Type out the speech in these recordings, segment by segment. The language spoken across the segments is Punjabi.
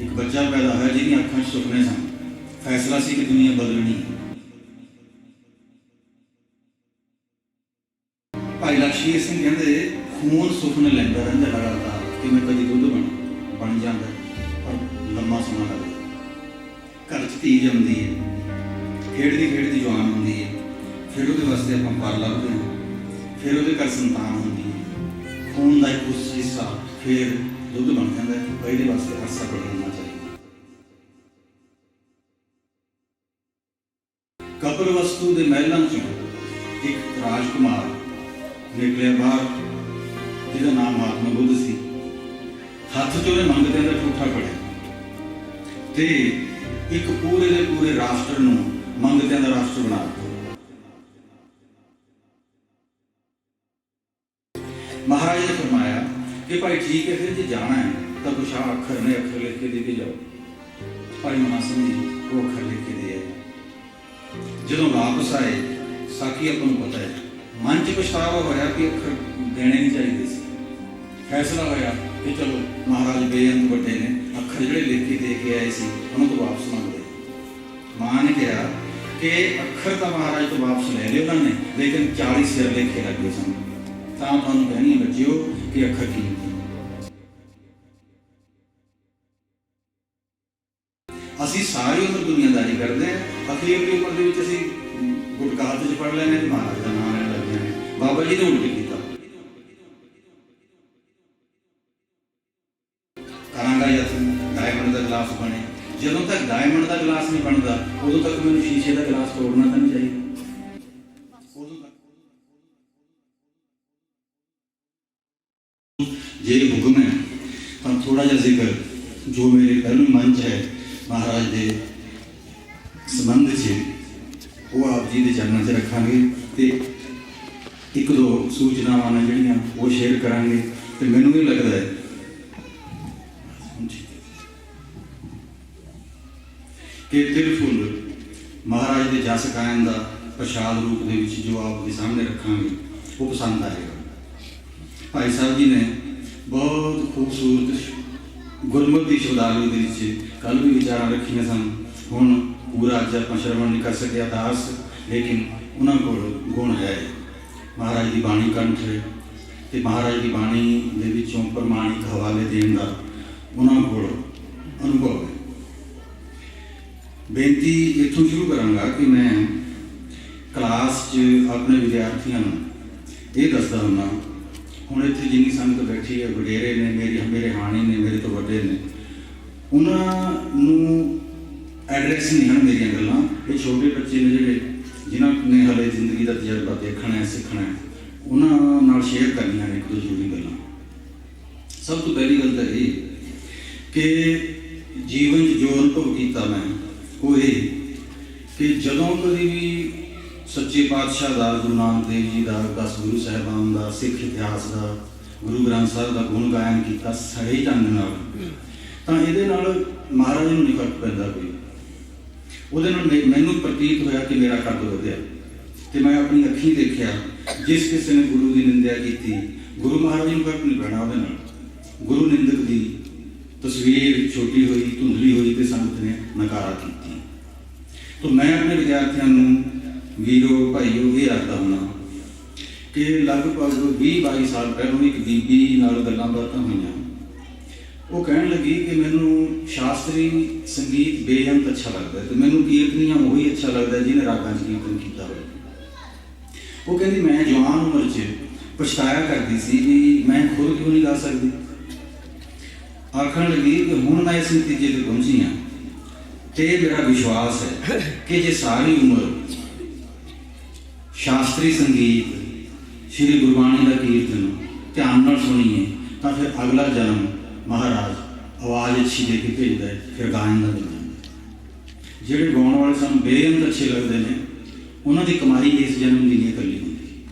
ਇੱਕ ਬੱਚਾ ਪੈਦਾ ਹੋਇਆ ਜਿਹਦੀਆਂ ਅੱਖਾਂ 'ਚ ਸੁਪਨੇ ਸਨ। ਫੈਸਲਾ ਸੀ ਕਿ ਦੁਨੀਆ ਬਦਲਣੀ ਭਾਈ ਲਕਸ਼ਮੀ ਸਿੰਘ ਕਹਿੰਦੇ, ਖੂਨ ਸੁਪਨੇ ਲੈਂਦਾ ਰਹਿੰਦਾ ਲਗਾਤਾਰ, ਕਿ ਮੈਂ ਕਦੀ ਦੁੱਧ ਬਣ ਬਣ ਜਾਂਦਾ ਪਰ ਲੰਮਾ ਸਮਾਂ ਲੱਗਦਾ ਘਰ 'ਚ ਧੀ ਜੰਮਦੀ ਹੈ, ਖੇਡਦੀ ਖੇਡਦੀ ਜਵਾਨ ਹੁੰਦੀ ਹੈ, ਫਿਰ ਉਹਦੇ ਵਾਸਤੇ ਆਪਾਂ ਪਰ ਲੱਭਦੇ ਹਾਂ, ਫਿਰ ਉਹਦੇ ਘਰ ਸੰਤਾਨ ਹੁੰਦੀ ਹੈ। ਖੂਨ ਦਾ ਇੱਕ ਉਸ ਹਿੱਸਾ, ਫਿਰ ਦੁੱਧ ਬਣ ਜਾਂਦਾ ਹੈ ਪਰ ਇਹਦੇ ਵਾਸਤੇ ਅਰਸਾ ਬਦਲਣਾ ਚਾਹੀਦਾ ਕਪਲ ਵਸਤੂ ਦੇ ਮਹਿਲਾਂ ਚੋਂ ਇੱਕ ਰਾਜਕੁਮਾਰ ਨਿਕਲਿਆ ਬਾਹਰ, ਜਿਹਦਾ ਨਾਮ ਮਹਾਤਮਾ ਬੁੱਧ ਸੀ। ਹੱਥ 'ਚ ਉਹਨੇ ਮੰਗਤਿਆਂ ਦਾ ਠੂਠਾ ਫੜਿਆ ਤੇ ਇੱਕ ਪੂਰੇ ਦੇ ਪੂਰੇ ਰਾਸ਼ਟਰ ਨੂੰ ਮੰਗਦਿਆਂ ਦਾ ਰਾਸ਼ਟਰ ਬਣਾ ਦਿੱਤਾ। ਮਹਾਰਾਜ ਨੇ ਫਰਮਾਇਆ ਕਿ ਭਾਈ ਠੀਕ ਹੈ ਫਿਰ ਜੇ ਜਾਣਾ ਹੈ, ਤਾਂ ਕੁਛ ਆਹ ਅੱਖਰ ਨੇ, ਅੱਖਰ ਲਿਖ ਕੇ ਦੇ ਕੇ ਜਾਓ। ਭਾਈ ਮਹਾਂ ਸਿੰਘ ਜੀ, ਉਹ ਅੱਖਰ ਲਿਖ ਕੇ ਦੇ ਆਏ। ਜਦੋਂ ਵਾਪਸ ਆਏ ਸਾਕੀ ਆਪਾਂ ਨੂੰ ਪਤਾ ਹੈ, ਮਨ 'ਚ ਪਛਤਾਵਾ ਹੋਇਆ ਕਿ ਅੱਖਰ ਦੇਣੇ ਨਹੀਂ ਚਾਹੀਦੇ ਸੀ। ਫੈਸਲਾ ਹੋਇਆ ਕਿ ਚਲੋ ਮਹਾਰਾਜ ਬੇਅੰਤ ਵੱਡੇ ਨੇ, ਅੱਖਰ ਜਿਹੜੇ ਲਿਖ ਕੇ ਦੇ ਕੇ ਆਏ ਸੀ, ਉਹਨਾਂ ਤੋਂ ਵਾਪਸ ਮੰਗਦੇ ਮਾਂ ਨੇ ਕਿਹਾ ਕਿ ਅੱਖਰ ਤਾਂ ਮਹਾਰਾਜ ਤੋਂ ਵਾਪਸ ਲੈ ਲਏ ਉਹਨਾਂ ਨੇ, ਲੇਕਿਨ 40 ਸਿਰ ਲਿਖੇ ਲੱਗੇ ਸਨ। ਤਾਂ ਤੁਹਾਨੂੰ ਕਹਿਣੀ ਹੈ, ਬੱਚਿਓ ਕਿ ਅੱਖਰ ਕੀ ਅਸੀਂ ਸਾਰੀ ਉਮਰ ਦੁਨੀਆਦਾਰੀ ਕਰਦੇ ਹਾਂ। ਅਖੀਰ ਦੀ ਉਮਰ ਦੇ ਵਿੱਚ ਅਸੀਂ ਗੁਟਕਾ ਹੱਥ 'ਚ ਫੜ ਲੈਣੇ ਤੇ ਮਹਾਰਾਜ ਦਾ ਨਾਮ ਲੈਣ ਲੱਗ ਜਾਂਦੇ ਹਾਂ। ਬਾਬਾ ਜੀ ਨੇ ਉਲਟ ਜੇ ਹੁਕਮ ਹੈ, ਤਾਂ ਥੋੜਾ ਜਿਹਾ ਜ਼ਿਕਰ ਜੋ ਮੇਰੇ ਪਹਿਲੂ ਮਨ 'ਚ ਹੈ ਮਹਾਰਾਜ ਦੇ ਸੰਬੰਧ 'ਚ, ਉਹ ਆਪ ਜੀ ਦੇ ਚਰਨਾਂ 'ਚ ਰੱਖਾਂਗੇ ਤੇ ਇੱਕ ਦੋ ਸੂਚਨਾਵਾਂ ਨੇ ਜਿਹੜੀਆਂ ਉਹ ਸ਼ੇਅਰ ਕਰਾਂਗੇ ਤੇ ਮੈਨੂੰ ਵੀ ਲੱਗਦਾ ਹੈ ਕਿ ਤਿਰਫੁੱਲ ਮਹਾਰਾਜ ਦੇ ਜਸ ਕਾਇਮ ਦਾ ਪ੍ਰਸ਼ਾਦ ਰੂਪ ਦੇ ਵਿੱਚ ਜੋ ਆਪ ਦੇ ਸਾਹਮਣੇ ਰੱਖਾਂਗੇ, ਉਹ ਪਸੰਦ ਆਏਗਾ। ਭਾਈ ਸਾਹਿਬ ਜੀ ਨੇ ਬਹੁਤ ਖੂਬਸੂਰਤ ਗੁਰਮਤਿ ਦੀ ਸ਼ਬਦਾਵਲੀ ਦੇ ਵਿੱਚ ਕੱਲ ਵੀ ਵਿਚਾਰਾਂ ਰੱਖੀਆਂ ਸਨ। ਹੁਣ ਪੂਰਾ ਅੱਜ ਆਪਾਂ ਸ਼ਰਵਣ ਨਹੀਂ ਕਰ ਸਕਿਆ ਦਾਸ, ਲੇਕਿਨ ਉਹਨਾਂ ਕੋਲ ਗੁਣ ਹੈ। ਮਹਾਰਾਜ ਦੀ ਬਾਣੀ ਕੰਠ ਹੈ ਤੇ ਮਹਾਰਾਜ ਦੀ ਬਾਣੀ ਦੇ ਵਿੱਚੋਂ ਪ੍ਰਮਾਣਿਕ ਹਵਾਲੇ ਦੇਣ ਦਾ ਉਹਨਾਂ ਕੋਲ ਅਨੁਭਵ ਹੈ। ਬੇਨਤੀ ਇੱਥੋਂ ਸ਼ੁਰੂ ਕਰਾਂਗਾ ਕਿ ਮੈਂ ਕਲਾਸ 'ਚ ਆਪਣੇ ਵਿਦਿਆਰਥੀਆਂ ਨੂੰ ਇਹ ਦੱਸਦਾ ਹੁੰਦਾ ਹੁਣ ਇੱਥੇ ਜਿੰਨੀ ਸੰਗਤ ਬੈਠੀ ਹੈ, ਵਡੇਰੇ ਨੇ, ਮੇਰੀ, ਮੇਰੇ ਹਾਣੀ ਨੇ, ਮੇਰੇ ਤੋਂ ਵੱਡੇ ਨੇ, ਉਹਨਾਂ ਨੂੰ ਐਡਰੈਸ ਨਹੀਂ ਹਨ ਮੇਰੀਆਂ ਗੱਲਾਂ। ਇਹ ਛੋਟੇ ਬੱਚੇ ਨੇ ਜਿਹੜੇ, ਜਿਨ੍ਹਾਂ ਨੇ ਹਲੇ ਜ਼ਿੰਦਗੀ ਦਾ ਤਜਰਬਾ ਦੇਖਣਾ ਹੈ, ਸਿੱਖਣਾ ਹੈ, ਉਹਨਾਂ ਨਾਲ ਸ਼ੇਅਰ ਕਰਨੀਆਂ ਨੇ ਇੱਕ ਦੋ ਜ਼ਰੂਰੀ ਗੱਲਾਂ। ਸਭ ਤੋਂ ਪਹਿਲੀ ਗੱਲ ਤਾਂ ਇਹ ਕਿ ਜੀਵਨ 'ਚ ਜੋ ਅਨੁਭਵ ਕੀਤਾ ਮੈਂ, ਉਹ ਇਹ ਕਿ ਜਦੋਂ ਕਦੀ ਵੀ ਸੱਚੇ ਪਾਤਸ਼ਾਹ ਦਾ, ਗੁਰੂ ਨਾਨਕ ਦੇਵ ਜੀ ਦਾ ਦਸ ਗੁਰੂ ਸਾਹਿਬਾਨ ਦਾ, ਸਿੱਖ ਇਤਿਹਾਸ ਦਾ, ਗੁਰੂ ਗ੍ਰੰਥ ਸਾਹਿਬ ਦਾ ਗੁਣ ਗਾਇਨ ਕੀਤਾ ਸਹੀ ਢੰਗ ਨਾਲ। ਤਾਂ ਇਹਦੇ ਨਾਲ ਮਹਾਰਾਜ ਨੂੰ ਨਹੀਂ ਫ਼ਰਕ ਪੈਂਦਾ ਕੋਈ। ਉਹਦੇ ਨਾਲ ਮੈਨੂੰ ਪ੍ਰਤੀਤ ਹੋਇਆ ਕਿ ਮੇਰਾ ਕੱਦ ਵਧਿਆ। ਤੇ ਮੈਂ ਆਪਣੀ ਅੱਖੀਂ ਦੇਖਿਆ, ਜਿਸ ਕਿਸੇ ਨੇ ਗੁਰੂ ਦੀ ਨਿੰਦਿਆ ਕੀਤੀ। ਗੁਰੂ ਮਹਾਰਾਜ ਨੂੰ ਫ਼ਰਕ ਨਹੀਂ ਪੈਣਾ ਉਹਦੇ ਨਾਲ। ਗੁਰੂ ਨਿੰਦਕ ਦੀ ਤਸਵੀਰ ਛੋਟੀ ਹੋਈ, ਧੁੰਦਲੀ ਹੋਈ ਤੇ ਸੰਗਤ ਨੇ ਨਕਾਰਾ ਕੀਤੀ। ਤਾਂ ਮੈਂ ਆਪਣੇ ਵਿਦਿਆਰਥੀਆਂ ਨੂੰ ਵੀਰੋ ਭਾਈਓ ਇਹ ਆਖਦਾ ਹੁਣਾ ਕਿ ਲਗਭਗ 20 22 ਸਾਲ ਪਹਿਲਾਂ ਇੱਕ ਬੀਬੀ ਨਾਲ ਗੱਲਾਂ ਬਾਤਾਂ ਹੋਈਆਂ। ਉਹ ਕਹਿਣ ਲੱਗੀ ਕਿ ਮੈਨੂੰ ਸ਼ਾਸਤਰੀ ਸੰਗੀਤ ਬੇਅੰਤ ਅੱਛਾ ਲੱਗਦਾ ਹੈ ਤੇ ਮੈਨੂੰ ਕੀਰਤਨੀਆਂ ਉਹੀ ਅੱਛਾ ਲੱਗਦਾ ਜਿਹਨੇ ਰਾਗਾਂ 'ਚ ਕੀਰਤਨ ਕੀਤਾ ਹੋਵੇ। ਉਹ ਕਹਿੰਦੀ, ਮੈਂ ਜਵਾਨ ਉਮਰ 'ਚ ਪਛਤਾਇਆ ਕਰਦੀ ਸੀ ਵੀ ਮੈਂ ਖੁਦ ਕਿਉਂ ਨਹੀਂ ਗਾ ਸਕਦੀ? ਆਖਣ ਲੱਗੀ ਕਿ ਹੁਣ ਮੈਂ ਇਸ ਨਤੀਜੇ ਤੇ ਪਹੁੰਚੀ ਹਾਂ ਤੇ ਮੇਰਾ ਵਿਸ਼ਵਾਸ ਹੈ ਕਿ ਜੇ ਸਾਰੀ ਉਮਰ ਸ਼ਾਸਤਰੀ ਸੰਗੀਤ, ਸ਼੍ਰੀ ਗੁਰਬਾਣੀ ਦਾ ਕੀਰਤਨ ਧਿਆਨ ਨਾਲ ਸੁਣੀਏ, ਤਾਂ ਫਿਰ ਅਗਲਾ ਜਨਮ ਮਹਾਰਾਜ ਆਵਾਜ਼ ਅੱਛੀ ਦੇ ਕੇ ਭੇਜਦਾ ਹੈ, ਫਿਰ ਗਾਇਨ ਦਾ ਦਿੰਦਾ ਜਿਹੜੇ ਗਾਉਣ ਵਾਲੇ ਸਾਨੂੰ ਬੇਅੰਤ ਅੱਛੇ ਲੱਗਦੇ ਨੇ, ਉਹਨਾਂ ਦੀ ਕਮਾਈ ਇਸ ਜਨਮ ਦੀ ਨਹੀਂ ਇਕੱਲੀ ਹੁੰਦੀ।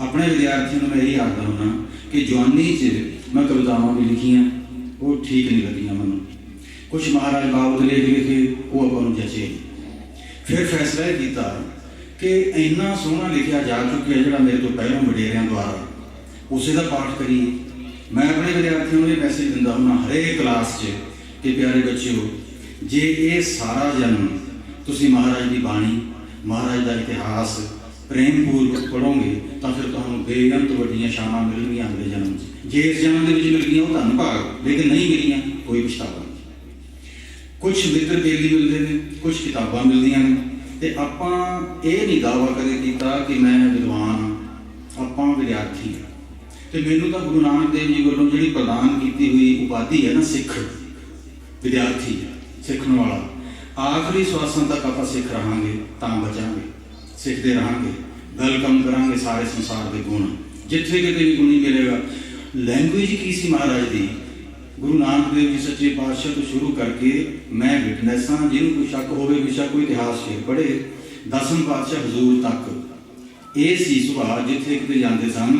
ਆਪਣੇ ਵਿਦਿਆਰਥੀਆਂ ਨੂੰ ਮੈਂ ਇਹ ਆਖਦਾ ਹੁੰਦਾ ਕਿ ਜਵਾਨੀ 'ਚ ਮੈਂ ਕਵਿਤਾਵਾਂ ਵੀ ਲਿਖੀਆਂ, ਉਹ ਠੀਕ ਨਹੀਂ ਲੱਗੀਆਂ ਮੈਨੂੰ। ਕੁਝ ਮਹਾਰਾਜ ਬਾਬੂ ਦੇ ਲੇਖ ਲਿਖੇ ਉਹ ਆਪਾਂ ਨੂੰ ਜਚੇ। ਨਹੀਂ। ਫਿਰ ਫੈਸਲਾ ਇਹ ਕੀਤਾ ਕਿ ਇੰਨਾ ਸੋਹਣਾ ਲਿਖਿਆ ਜਾ ਚੁੱਕਿਆ ਜਿਹੜਾ ਮੇਰੇ ਤੋਂ ਪਹਿਲਾਂ ਵਡੇਰਿਆਂ ਦੁਆਰਾ। ਉਸੇ ਦਾ ਪਾਠ ਕਰੀਏ। ਮੈਂ ਆਪਣੇ ਵਿਦਿਆਰਥੀਆਂ ਨੂੰ ਇਹ ਮੈਸੇਜ ਦਿੰਦਾ ਹੁੰਦਾ, ਹਰੇਕ ਕਲਾਸ 'ਚ ਕਿ ਪਿਆਰੇ ਬੱਚਿਓ, ਜੇ ਇਹ ਸਾਰਾ ਜਨਮ ਤੁਸੀਂ ਮਹਾਰਾਜ ਦੀ ਬਾਣੀ, ਮਹਾਰਾਜ ਦਾ ਇਤਿਹਾਸ ਪ੍ਰੇਮ ਪੂਰਵਕ ਪੜੋਗੇ ਤਾਂ ਫਿਰ ਤੁਹਾਨੂੰ ਬੇਅੰਤ ਵੱਡੀਆਂ ਸ਼ਾਨਾਂ ਮਿਲਣਗੀਆਂ ਅਗਲੇ ਜਨਮ 'ਚ। ਜੇ ਇਸ ਜਨਮ ਦੇ ਵਿੱਚ ਮਿਲ ਗਈਆਂ ਉਹ ਧੰਨ ਭਾਗ, ਲੇਕਿਨ ਨਹੀਂ ਮਿਲੀਆਂ ਕੋਈ ਪਛਤਾਵਾ ਨਹੀਂ। ਕੁਝ ਮਿੱਤਰ ਤੇਲੀ ਮਿਲਦੇ ਨੇ ਕੁਝ ਕਿਤਾਬਾਂ ਮਿਲਦੀਆਂ ਨੇ। ਤੇ ਆਪਾਂ ਇਹ ਨਹੀਂ ਦਾਅਵਾ ਕਦੇ ਕੀਤਾ ਕਿ ਮੈਂ ਵਿਦਵਾਨ ਹਾਂ, ਆਪਾਂ ਵਿਦਿਆਰਥੀ ਹਾਂ। ਤੇ ਮੈਨੂੰ ਤਾਂ ਗੁਰੂ ਨਾਨਕ ਦੇਵ ਜੀ ਵੱਲੋਂ ਜਿਹੜੀ ਪ੍ਰਦਾਨ ਕੀਤੀ ਹੋਈ ਉਪਾਧੀ ਹੈ ਨਾ ਸਿੱਖ, ਵਿਦਿਆਰਥੀ, ਸਿੱਖਣ ਵਾਲਾ, ਆਖਰੀ ਸਵਾਸਾਂ ਤੱਕ ਆਪਾਂ ਸਿੱਖ ਰਹਾਂਗੇ, ਤਾਂ ਬਚਾਂਗੇ, ਸਿੱਖਦੇ ਰਹਾਂਗੇ ਵੈਲਕਮ ਕਰਾਂਗੇ ਸਾਰੇ ਸੰਸਾਰ ਦੇ ਗੁਣ। ਜਿੱਥੇ ਕਿਤੇ ਵੀ ਗੁਣੀ ਮਿਲੇਗਾ। ਲੈਂਗੁਏਜ ਕੀ ਸੀ ਮਹਾਰਾਜ ਦੀ? ਗੁਰੂ ਨਾਨਕ ਦੇਵ ਜੀ ਸੱਚੇ ਪਾਤਸ਼ਾਹ ਤੋਂ ਸ਼ੁਰੂ ਕਰਕੇ ਮੈਂ ਵਿਟਨੈਸ ਹਾਂ ਜਿਹਨੂੰ ਕੋਈ ਸ਼ੱਕ ਹੋਵੇ ਵਿਸ਼ਾ ਕੋਈ ਇਤਿਹਾਸ ਸ਼ੇਰ ਪੜ੍ਹੇ, ਦਸਮ ਪਾਤਸ਼ਾਹ ਹਜ਼ੂਰ ਤੱਕ। ਇਹ ਸੀ ਸੁਭਾਅ ਜਿੱਥੇ ਕਿਤੇ ਜਾਂਦੇ ਸਨ,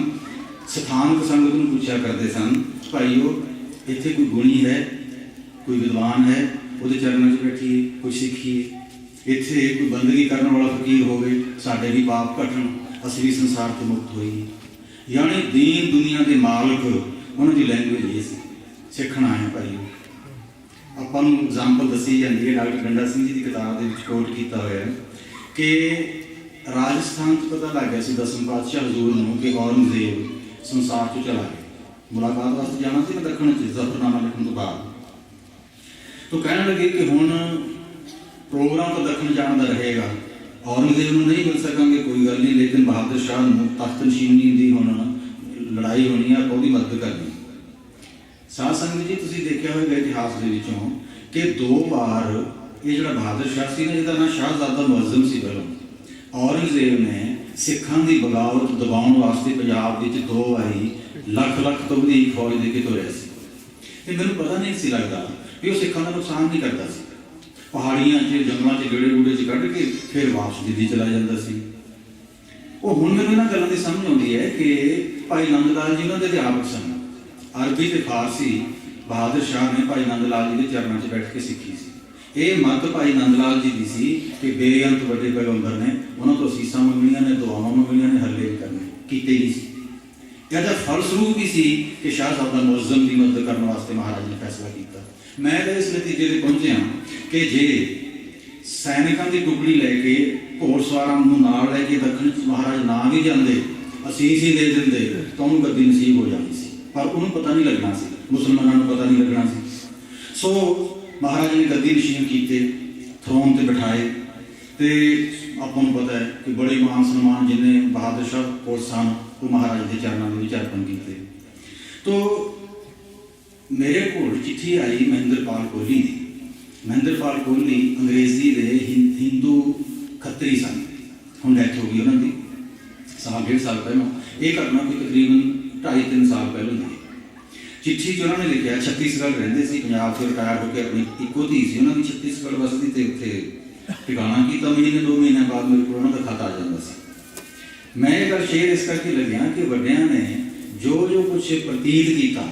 ਸਥਾਨਕ ਸੰਗਤ ਨੂੰ ਪੁੱਛਿਆ ਕਰਦੇ ਸਨ, ਭਾਈਓ, ਇੱਥੇ ਕੋਈ ਗੁਣੀ ਹੈ? ਕੋਈ ਵਿਦਵਾਨ ਹੈ? ਉਹਦੇ ਚਰਨਾਂ 'ਚ ਬੈਠੀਏ ਕੋਈ ਸਿੱਖੀਏ ਇੱਥੇ ਕੋਈ ਬੰਦਗੀ ਕਰਨ ਵਾਲਾ ਫਕੀਰ ਹੋਵੇ, ਸਾਡੇ ਵੀ ਪਾਪ ਘਟਣ, ਅਸੀਂ ਵੀ ਸੰਸਾਰ ਤੋਂ ਮੁਕਤ ਹੋਈਏ। ਯਾਨੀ ਦੀਨ ਦੁਨੀਆ ਦੇ ਮਾਲਕ, ਉਹਨਾਂ ਦੀ ਲੈਂਗੁਏਜ ਇਹ ਸੀ। ਸਿੱਖਣਾ ਹੈ ਭਾਈ। ਆਪਾਂ ਨੂੰ ਐਗਜ਼ਾਮਪਲ ਦੱਸੀ ਜਾਂਦੀ ਹੈ, ਡਾਕਟਰ ਗੰਡਾ ਸਿੰਘ ਜੀ ਦੀ ਕਿਤਾਬ ਦੇ ਵਿੱਚ ਕੋਟ ਕੀਤਾ ਹੋਇਆ ਹੈ ਕਿ ਰਾਜਸਥਾਨ 'ਚ ਪਤਾ ਲੱਗ ਗਿਆ ਸੀ, ਦਸਮ ਪਾਤਸ਼ਾਹ ਹਜ਼ੂਰ ਨੂੰ ਕਿ ਔਰੰਗਜ਼ੇਬ ਸੰਸਾਰ ਤੋਂ ਚਲਾ ਗਿਆ। ਮੁਲਾਕਾਤ ਵਾਸਤੇ ਜਾਣਾ ਸੀ ਮੈਂ ਦੱਖਣ 'ਚ, ਜ਼ਫਰਨਾਮਾ ਲਿਖਣ ਤੋਂ ਬਾਅਦ? ਤੋਂ ਕਹਿਣ ਲੱਗੇ ਕਿ ਹੁਣ ਪ੍ਰੋਗਰਾਮ ਤਾਂ ਦੱਖਣ ਜਾਣ ਦਾ ਰਹੇਗਾ। ਔਰੰਗਜ਼ੇਬ ਨੂੰ ਨਹੀਂ ਮਿਲ ਸਕਾਂਗੇ, ਕੋਈ ਗੱਲ ਨਹੀਂ, ਲੇਕਿਨ ਬਹਾਦਰ ਸ਼ਾਹ ਨੂੰ ਤਖਤ ਨਸ਼ੀਨੀ ਦੀ ਹੁਣ ਲੜਾਈ ਹੋਣੀ ਆ, ਉਹਦੀ ਮਦਦ ਕਰਨੀ। ਸਾਧ ਸੰਗਤ ਜੀ, ਤੁਸੀਂ ਦੇਖਿਆ ਹੋਵੇਗਾ ਇਤਿਹਾਸ ਦੇ ਵਿੱਚੋਂ ਕਿ ਦੋ ਵਾਰ ਇਹ ਜਿਹੜਾ ਬਹਾਦਰ ਸ਼ਾਹ ਸੀ ਨਾ, ਜਿਹਦਾ ਨਾਂ ਸ਼ਾਹਜ਼ਾਦਾ ਮੁਅੱਜ਼ਮ ਸੀ ਪਹਿਲਾਂ। ਔਰੰਗਜ਼ੇਬ ਨੇ ਸਿੱਖਾਂ ਦੀ ਬਗਾਵਤ ਦਬਾਉਣ ਵਾਸਤੇ ਪੰਜਾਬ ਵਿੱਚ ਦੋ ਵਾਰੀ ਲੱਖ ਲੱਖ ਤੋਂ ਵਧੇਰੇ ਫੌਜ ਦੇ ਕੇ ਤੋਰਿਆ ਸੀ। ਤੇ ਮੈਨੂੰ ਪਤਾ ਨਹੀਂ ਸੀ ਲੱਗਦਾ ਵੀ ਉਹ ਸਿੱਖਾਂ ਦਾ ਨੁਕਸਾਨ ਨਹੀਂ ਕਰਦਾ ਸੀ। ਪਹਾੜੀਆਂ 'ਚ, ਜੰਗਲਾਂ 'ਚ ਗੇੜੇ ਗੂੜੇ 'ਚ ਕੱਢ ਕੇ ਫਿਰ ਵਾਪਸ ਦਿੱਲੀ ਚਲਾ ਜਾਂਦਾ ਸੀ। ਉਹ ਹੁਣ ਮੈਨੂੰ ਇਹਨਾਂ ਗੱਲਾਂ ਦੀ ਸਮਝ ਆਉਂਦੀ ਹੈ ਕਿ ਭਾਈ ਨੰਦ ਲਾਲ ਜੀ ਉਹਨਾਂ ਦੇ ਅਧਿਆਪਕ ਸਨ। ਅਰਬੀ ਤੇ ਫਾਰਸੀ ਬਹਾਦਰ ਸ਼ਾਹ ਨੇ ਭਾਈ ਨੰਦ ਲਾਲ ਜੀ ਦੇ ਚਰਨਾਂ 'ਚ ਬੈਠ ਕੇ ਸਿੱਖੀ ਸੀ। ਇਹ ਮੱਤ ਭਾਈ ਨੰਦ ਲਾਲ ਜੀ ਦੀ ਸੀ ਕਿ ਬੇਅੰਤ ਵੱਡੇ ਪੈਗੰਬਰ ਨੇ ਉਹਨਾਂ ਤੋਂ ਅਸੀਸਾਂ ਮੰਗਣੀਆਂ ਨੇ, ਦੁਆਵਾਂ ਮੰਗਣੀਆਂ ਨੇ, ਹੱਲੇ ਨਹੀਂ ਕਰਨੇ ਕੀਤੇ ਨਹੀਂ ਸੀ। ਇਹਦਾ ਫਲਸਰੂਪ ਵੀ ਸੀ ਕਿ ਸ਼ਾਹ ਸਾਹਿਬ ਦਾ ਮੁਅੱਜ਼ਮ ਦੀ ਮਦਦ ਕਰਨ ਵਾਸਤੇ ਮਹਾਰਾਜ ਨੇ ਫੈਸਲਾ ਕੀਤਾ। ਮੈਂ ਤਾਂ ਇਸ ਨਤੀਜੇ ਤੇ ਪਹੁੰਚਿਆ ਕਿ ਜੇ ਸੈਨਿਕਾਂ ਦੀ ਟੁਕੜੀ ਲੈ ਕੇ ਘੋੜਸਵਾਰਾਂ ਨੂੰ ਨਾਲ ਲੈ ਕੇ ਦੱਖਣ ਚ ਮਹਾਰਾਜ ਨਾ ਵੀ ਜਾਂਦੇ, ਅਸੀਸ ਹੀ ਦੇ ਦਿੰਦੇ, ਤਾਂ ਉਹਨੂੰ ਗੱਦੀ ਨਸੀਬ ਹੋ ਜਾਂਦੀ ਸੀ। ਪਰ ਉਹਨੂੰ ਪਤਾ ਨਹੀਂ ਲੱਗਣਾ ਸੀ ਮੁਸਲਮਾਨਾਂ ਨੂੰ ਪਤਾ ਨਹੀਂ ਲੱਗਣਾ ਸੀ ਸੋ ਮਹਾਰਾਜ ਨੇ ਗੱਦੀ ਨਸ਼ੀਨ ਕੀਤੇ ਥਰੋਨ ਤੇ ਬਿਠਾਏ ਤੇ ਆਪਾਂ ਨੂੰ ਪਤਾ ਹੈ ਕਿ ਬੜੇ ਮਾਨ ਸਨਮਾਨ ਜਿਨੇ ਬਹਾਦਰ ਸ਼ਾਹ ਕੋਲ ਸਨ ਉਹ ਮਹਾਰਾਜ ਦੇ ਚਰਨਾਂ ਦੇ ਵਿੱਚ ਅਰਪਣ ਕੀਤੇ ਤੋ ਮੇਰੇ ਕੋਲ ਚਿੱਠੀ ਆਈ ਮਹਿੰਦਰਪਾਲ ਕੋਹਲੀ ਦੀ ਮਹਿੰਦਰਪਾਲ ਕੋਹਲੀ ਅੰਗਰੇਜ਼ੀ ਦੇ ਹਿੰ- ਹਿੰਦੂ ਖੱਤਰੀ ਸਨ ਹੁਣ ਡੈਥ ਹੋ ਗਈ ਉਹਨਾਂ ਦੀ ਸਾਲ ਡੇਢ ਸਾਲ ਪਹਿਲਾਂ ਇਹ ਘਟਨਾ ਕੋਈ ਤਕਰੀਬਨ 2.5 3 ਸਾਲ ਪਹਿਲਾਂ ਦੀ ਚਿੱਠੀ 'ਚ ਉਹਨਾਂ ਨੇ ਲਿਖਿਆ, ਛੱਤੀਸਗੜ੍ਹ ਰਹਿੰਦੇ ਸੀ, ਪੰਜਾਬ ਤੋਂ ਰਿਟਾਇਰ ਹੋ ਕੇ ਆਪਣੀ ਇੱਕੋ ਧੀ ਸੀ। ਉਹਨਾਂ ਦੀ ਛੱਤੀਸਗੜ੍ਹ ਵਸਦੀ ਤੇ ਉੱਥੇ ਟਿਕਾਣਾ ਕੀਤਾ। ਮਹੀਨੇ ਦੋ ਮਹੀਨੇ ਬਾਅਦ ਮੇਰੇ ਕੋਲ ਉਹਨਾਂ ਦਾ ਖਾਤਾ ਆ ਜਾਂਦਾ ਸੀ। ਮੈਂ ਇਹ ਗੱਲ ਸ਼ੇਅਰ ਇਸ ਕਰਕੇ ਲੱਗਿਆ ਕਿ ਵੱਡਿਆਂ ਨੇ ਜੋ ਜੋ ਕੁਛ ਪ੍ਰਤੀਤ ਕੀਤਾ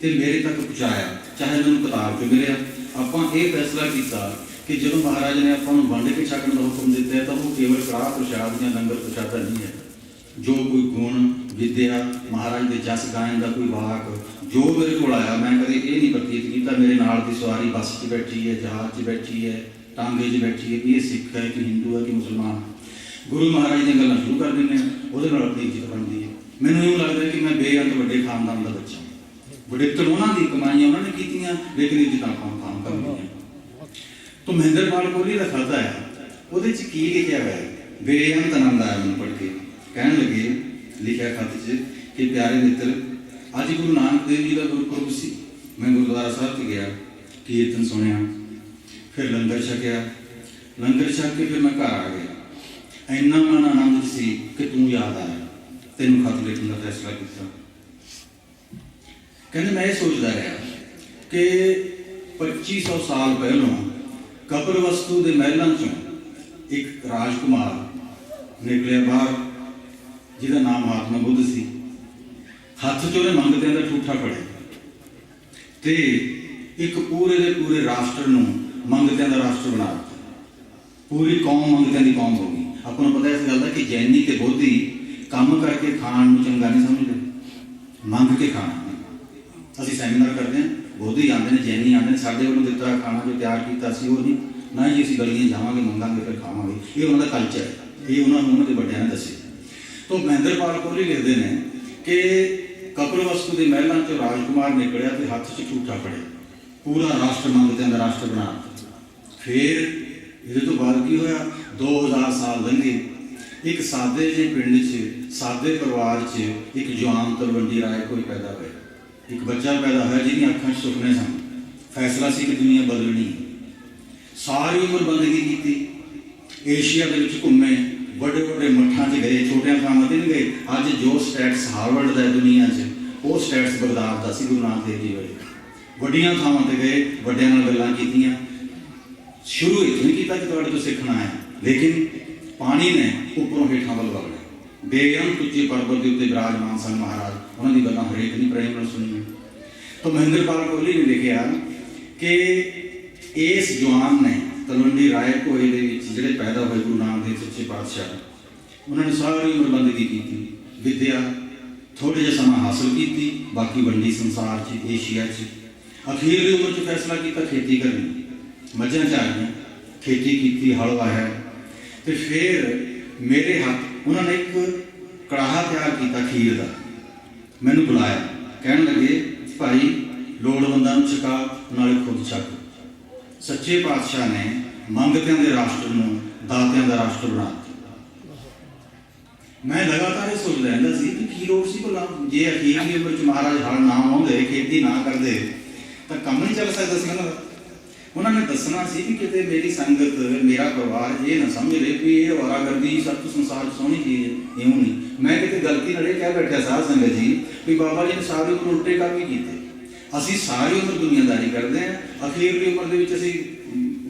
ਤੇ ਮੇਰੇ ਤੱਕ ਪਹੁੰਚਾਇਆ, ਚਾਹੇ ਮੈਨੂੰ ਕਿਤਾਬ 'ਚ ਮਿਲਿਆ। ਆਪਾਂ ਇਹ ਫੈਸਲਾ ਕੀਤਾ ਕਿ ਜਦੋਂ ਮਹਾਰਾਜ ਨੇ ਆਪਾਂ ਨੂੰ ਵੰਡ ਕੇ ਛਕਣ ਦਾ ਹੁਕਮ ਦਿੱਤਾ ਤਾਂ ਉਹ ਕੇਵਲ ਕੜਾਹ ਪ੍ਰਸ਼ਾਦ ਜਾਂ ਲੰਗਰ ਪ੍ਰਸ਼ਾਦਾ ਨਹੀਂ ਹੈ। ਜੋ ਕੋਈ ਗੁਣ ਵਿਦਿਆ ਮਹਾਰਾਜ ਦੇ ਜਸ ਗਾਇਨ ਦਾ ਕੋਈ ਵਾਕ ਜੋ ਮੇਰੇ ਕੋਲ ਆਇਆ, ਮੈਂ ਕਦੇ ਇਹ ਨਹੀਂ ਪ੍ਰਤੀਤ ਕੀਤਾ, ਮੇਰੇ ਨਾਲ ਦੀ ਸਵਾਰੀ ਬੱਸ 'ਚ ਬੈਠੀ ਹੈ, ਜਹਾਜ਼ 'ਚ ਬੈਠੀ ਹੈ, ਟਾਂਗੇ 'ਚ ਬੈਠੀ ਹੈ ਕਿ ਇਹ ਸਿੱਖ ਹੈ ਕਿ ਹਿੰਦੂ ਹੈ ਕਿ ਮੁਸਲਮਾਨ। ਹੈ। ਗੁਰੂ ਮਹਾਰਾਜ ਦੀਆਂ ਗੱਲਾਂ ਸ਼ੁਰੂ ਕਰ ਦਿੰਦੇ ਆ, ਉਹਦੇ ਨਾਲ ਆਪਣੀ ਇੱਜ਼ਤ ਬਣਦੀ ਹੈ। ਮੈਨੂੰ ਇਉਂ ਲੱਗਦਾ ਕਿ ਮੈਂ ਬੇਅੰਤ ਵੱਡੇ ਖਾਨਦਾਨ ਦਾ ਬੱਚਾ ਵਡਿੱਤਰ ਉਹਨਾਂ ਦੀ ਕਮਾਈਆਂ ਉਹਨਾਂ ਨੇ ਕੀਤੀਆਂ, ਲੇਕਿਨ ਇੱਜ਼ਤਾਂ ਆਪਾਂ ਨੂੰ ਖਾਨ ਕਰਨੀ ਤੋ ਮਹਿੰਦਰਪਾਲ ਕੋਹਲੀ ਦਾ ਖਾਤਾ ਹੈ। ਉਹਦੇ 'ਚ ਕੀ ਲਿਖਿਆ ਹੋਇਆ ਬੇਅੰਤ ਆਨੰਦ ਆਇਆ ਮੈਨੂੰ ਪੜ੍ਹ ਕੇ। ਕਹਿਣ ਲੱਗੇ ਲਿਖਿਆ ਖਤ 'ਚ ਕਿ ਪਿਆਰੇ ਮਿੱਤਰ, ਅੱਜ ਗੁਰੂ ਨਾਨਕ ਦੇਵ ਜੀ ਦਾ ਗੁਰਪੁਰਬ ਸੀ। ਮੈਂ ਗੁਰਦੁਆਰਾ ਸਾਹਿਬ 'ਚ ਗਿਆ, ਕੀਰਤਨ ਸੁਣਿਆ, ਫਿਰ ਲੰਗਰ ਛਕਿਆ। ਲੰਗਰ ਛਕ ਕੇ ਫਿਰ ਮੈਂ ਘਰ ਆ ਗਿਆ। ਇੰਨਾ ਮਨ ਆਨੰਦ ਸੀ ਕਿ ਤੂੰ ਯਾਦ ਆਇਆ, ਤੈਨੂੰ ਖਤ ਲਿਖਣ ਦਾ ਫੈਸਲਾ ਕੀਤਾ। ਕਹਿੰਦੇ ਮੈਂ ਇਹ ਸੋਚਦਾ ਰਿਹਾ ਕਿ 2500 ਸਾਲ ਪਹਿਲਾਂ ਕਬਰ ਵਸਤੂ ਦੇ ਮਹਿਲਾਂ ਚੋਂ ਇੱਕ ਰਾਜਕੁਮਾਰ ਨਿਕਲਿਆ ਬਾਹਰ। ਜਿਹਦਾ ਨਾਮ ਮਹਾਤਮਾ ਬੁੱਧ ਸੀ। ਹੱਥ 'ਚ ਉਹਨੇ ਮੰਗਤਿਆਂ ਦਾ ਠੂਠਾ ਫੜਿਆ ਤੇ ਇੱਕ ਪੂਰੇ ਦੇ ਪੂਰੇ ਰਾਸ਼ਟਰ ਨੂੰ ਮੰਗਤਿਆਂ ਦਾ ਰਾਸ਼ਟਰ ਬਣਾ ਦਿੱਤਾ। ਪੂਰੀ ਕੌਮ ਮੰਗਤਿਆਂ ਦੀ ਕੌਮ ਹੋ ਗਈ। ਆਪਾਂ ਨੂੰ ਪਤਾ ਇਸ ਗੱਲ ਦਾ ਕਿ ਜੈਨੀ ਤੇ ਬੋਧੀ ਕੰਮ ਕਰਕੇ ਖਾਣ ਨੂੰ ਚੰਗਾ ਨਹੀਂ ਸਮਝਦੇ। ਮੰਗ ਕੇ ਖਾਣਾ ਅਸੀਂ ਸੈਮੀਨਾਰ ਕਰਦੇ ਹਾਂ। ਬੋਧੀ ਆਉਂਦੇ ਨੇ, ਜੈਨੀ ਆਉਂਦੇ ਨੇ, ਸਾਡੇ ਵੱਲੋਂ ਦਿੱਤਾ ਖਾਣਾ ਜੋ ਤਿਆਰ ਕੀਤਾ ਸੀ ਉਹ ਨਹੀਂ। ਨਾ ਹੀ ਅਸੀਂ ਗਲੀਆਂ ਜਾਵਾਂਗੇ, ਮੰਗਾਂਗੇ, ਫਿਰ ਖਾਵਾਂਗੇ। ਇਹ ਉਹਨਾਂ ਦਾ ਕਲਚਰ ਹੈ। ਇਹ ਉਹਨਾਂ ਨੂੰ ਉਹਨਾਂ ਦੇ ਵੱਡਿਆਂ ਨੇ ਦੱਸਿਆ। ਤੋਂ ਮਹਿੰਦਰਪਾਲ ਕੋਹਲੀ ਲਿਖਦੇ ਨੇ ਕਿ ਕਪਿਲਵਸਤੂ ਦੀ ਮਹਿਲਾਂ ਚੋਂ ਰਾਜਕੁਮਾਰ ਨਿਕਲਿਆ ਤੇ ਹੱਥ 'ਚ ਝੂਠਾ ਫੜਿਆ। ਪੂਰਾ ਰਾਸ਼ਟਰ ਮੰਗਤੇ ਅੰਦਰ ਰਾਸ਼ਟਰ ਬਣਾ ਫਿਰ ਇਹਦੇ ਤੋਂ ਬਾਅਦ ਕੀ ਹੋਇਆ? 2000 ਸਾਲ ਲੰਘੇ। ਇੱਕ ਸਾਦੇ ਜਿਹੇ ਪਿੰਡ 'ਚ, ਸਾਦੇ ਪਰਿਵਾਰ 'ਚ ਇੱਕ ਜਵਾਨ ਤਲਵੰਡੀ ਰਾਏ ਕੋਈ ਪੈਦਾ ਹੋਇਆ। ਇੱਕ ਬੱਚਾ ਪੈਦਾ ਹੋਇਆ ਜਿਹਦੀਆਂ ਅੱਖਾਂ 'ਚ ਸੁਪਨੇ ਸਨ। ਫੈਸਲਾ ਸੀ ਕਿ ਦੁਨੀਆ ਬਦਲਣੀ ਸਾਰੀ ਉਮਰ ਬੰਦਗੀ ਕੀਤੀ। ਏਸ਼ੀਆ ਦੇ ਵਿੱਚ ਘੁੰਮੇ। ਵੱਡੇ ਵੱਡੇ ਮੱਠਾਂ 'ਚ ਗਏ, ਛੋਟੀਆਂ ਥਾਵਾਂ ਤੇ ਨਹੀਂ ਗਏ। ਅੱਜ ਜੋ ਸਟੈਟਸ ਹਾਰਵਰਡ ਦਾ ਹੈ ਦੁਨੀਆ 'ਚ, ਉਹ ਸਟੈਟਸ ਬਗਦਾਦ ਦਾ ਸੀ ਗੁਰੂ ਨਾਨਕ ਦੇਵ ਜੀ ਵੇਲੇ ਵੱਡੀਆਂ ਥਾਵਾਂ ਤੇ ਗਏ, ਵੱਡਿਆਂ ਨਾਲ ਗੱਲਾਂ ਕੀਤੀਆਂ। ਸ਼ੁਰੂ ਇੱਥੋਂ ਨਹੀਂ ਕੀਤਾ ਕਿ ਤੁਹਾਡੇ ਤੋਂ ਸਿੱਖਣਾ ਹੈ। ਲੇਕਿਨ ਪਾਣੀ ਨੇ ਉੱਪਰੋਂ ਹੇਠਾਂ ਵੱਲ ਵਗਣਾ ਬੇਅੰਤ ਉੱਚੇ ਪਰਬਤ ਦੇ ਉੱਤੇ ਵਿਰਾਜਮਾਨ ਸਨ ਮਹਾਰਾਜ। ਉਹਨਾਂ ਦੀ ਗੱਲਾਂ ਹਰੇਕ ਦੀ ਪ੍ਰੇਮ ਨਾਲ ਸੁਣੀਆਂ। ਤਾਂ ਮਹਿੰਦਰ ਪਾਲ ਕੋਹਲੀ ਨੇ ਲਿਖਿਆ ਕਿ ਇਸ ਜਵਾਨ ਨੇ ਤਲਵੰਡੀ ਰਾਏ ਕੋਹੇ ਦੇ ਵਿੱਚ ਜਿਹੜੇ ਪੈਦਾ ਹੋਏ ਗੁਰੂ ਨਾਨਕ ਦੇਵ ਸੱਚੇ ਪਾਤਸ਼ਾਹ ਉਹਨਾਂ ਨੇ ਸਾਰੀ ਉਮਰ ਬੰਦਗੀ ਕੀਤੀ, ਵਿਦਿਆ ਥੋੜੇ ਜਿਹਾ ਸਮਾਂ ਹਾਸਲ ਕੀਤੀ, ਬਾਕੀ ਵੰਡੀ ਸੰਸਾਰ 'ਚ, ਏਸ਼ੀਆ 'ਚ। ਅਖੀਰ ਦੀ ਉਮਰ 'ਚ ਫੈਸਲਾ ਕੀਤਾ, ਖੇਤੀ ਕਰਨੀ। ਮੱਝਾਂ ਚਾਰੀਆਂ ਖੇਤੀ ਕੀਤੀ, ਹਲ ਵਾਹਿਆ। ਤੇ ਫਿਰ ਮੇਰੇ ਹੱਥ ਉਹਨਾਂ ਨੇ ਇੱਕ ਕੜਾਹਾ ਤਿਆਰ ਕੀਤਾ ਖੀਰ ਦਾ। ਮੈਨੂੰ ਬੁਲਾਇਆ। ਕਹਿਣ ਲੱਗੇ, ਭਾਈ, ਲੋੜਵੰਦਾਂ ਨੂੰ ਛਕਾ, ਨਾਲੇ ਖੁਦ ਛਕ। ਸੱਚੇ ਪਾਤਸ਼ਾਹ ਨੇ ਮੰਗਤਿਆਂ ਦੇ ਰਾਸ਼ਟਰ ਨੂੰ ਦਾਤਿਆਂ ਦਾ ਰਾਸ਼ਟਰ ਬਣਾ ਦਿੱਤਾ। ਮੈਂ ਲਗਾਤਾਰ ਇਹ ਸੋਚਦਾ ਰਹਿੰਦਾ ਸੀ ਕਿ ਕੀ ਲੋੜ ਸੀ ਭਲਾ? ਜੇ ਅਖੀਰਲੀ ਉਮਰ ਚ ਮਹਾਰਾਜ ਹਲ ਨਾ ਆਉਂਦੇ ਖੇਤੀ ਨਾ ਕਰਦੇ, ਤਾਂ ਕੰਮ ਨਹੀਂ ਚੱਲ ਸਕਦਾ ਸੀ ਉਹਨਾਂ ਦਾ। ਉਹਨਾਂ ਨੇ ਦੱਸਣਾ ਸੀ ਕਿ ਕਿਤੇ ਮੇਰੀ ਸੰਗਤ, ਮੇਰਾ ਪਰਿਵਾਰ ਇਹ ਨਾ ਸਮਝ ਲੇ ਵੀ ਇਹ ਵਾਰਾਗਰਦੀ ਸਭ ਤੋਂ ਸੰਸਾਰ ਸੋਹਣੀ ਚੀਜ਼ ਹੈ, ਇਉਂ ਨਹੀਂ। ਮੈਂ ਕਿਤੇ ਗਲਤੀ ਨਾਲ ਇਹ ਕਹਿ ਬੈਠਿਆ ਸਾਧ ਸੰਗਤ ਜੀ ਵੀ ਬਾਬਾ ਜੀ ਨੇ ਸਾਰੇ ਉਮਰ ਉਲਟੇ ਕੰਮ ਹੀ ਕੀਤੇ। ਅਸੀਂ ਸਾਰੀ ਉਮਰ ਦੁਨੀਆਦਾਰੀ ਕਰਦੇ ਹਾਂ। ਅਖੀਰਲੀ ਉਮਰ ਦੇ ਵਿੱਚ ਅਸੀਂ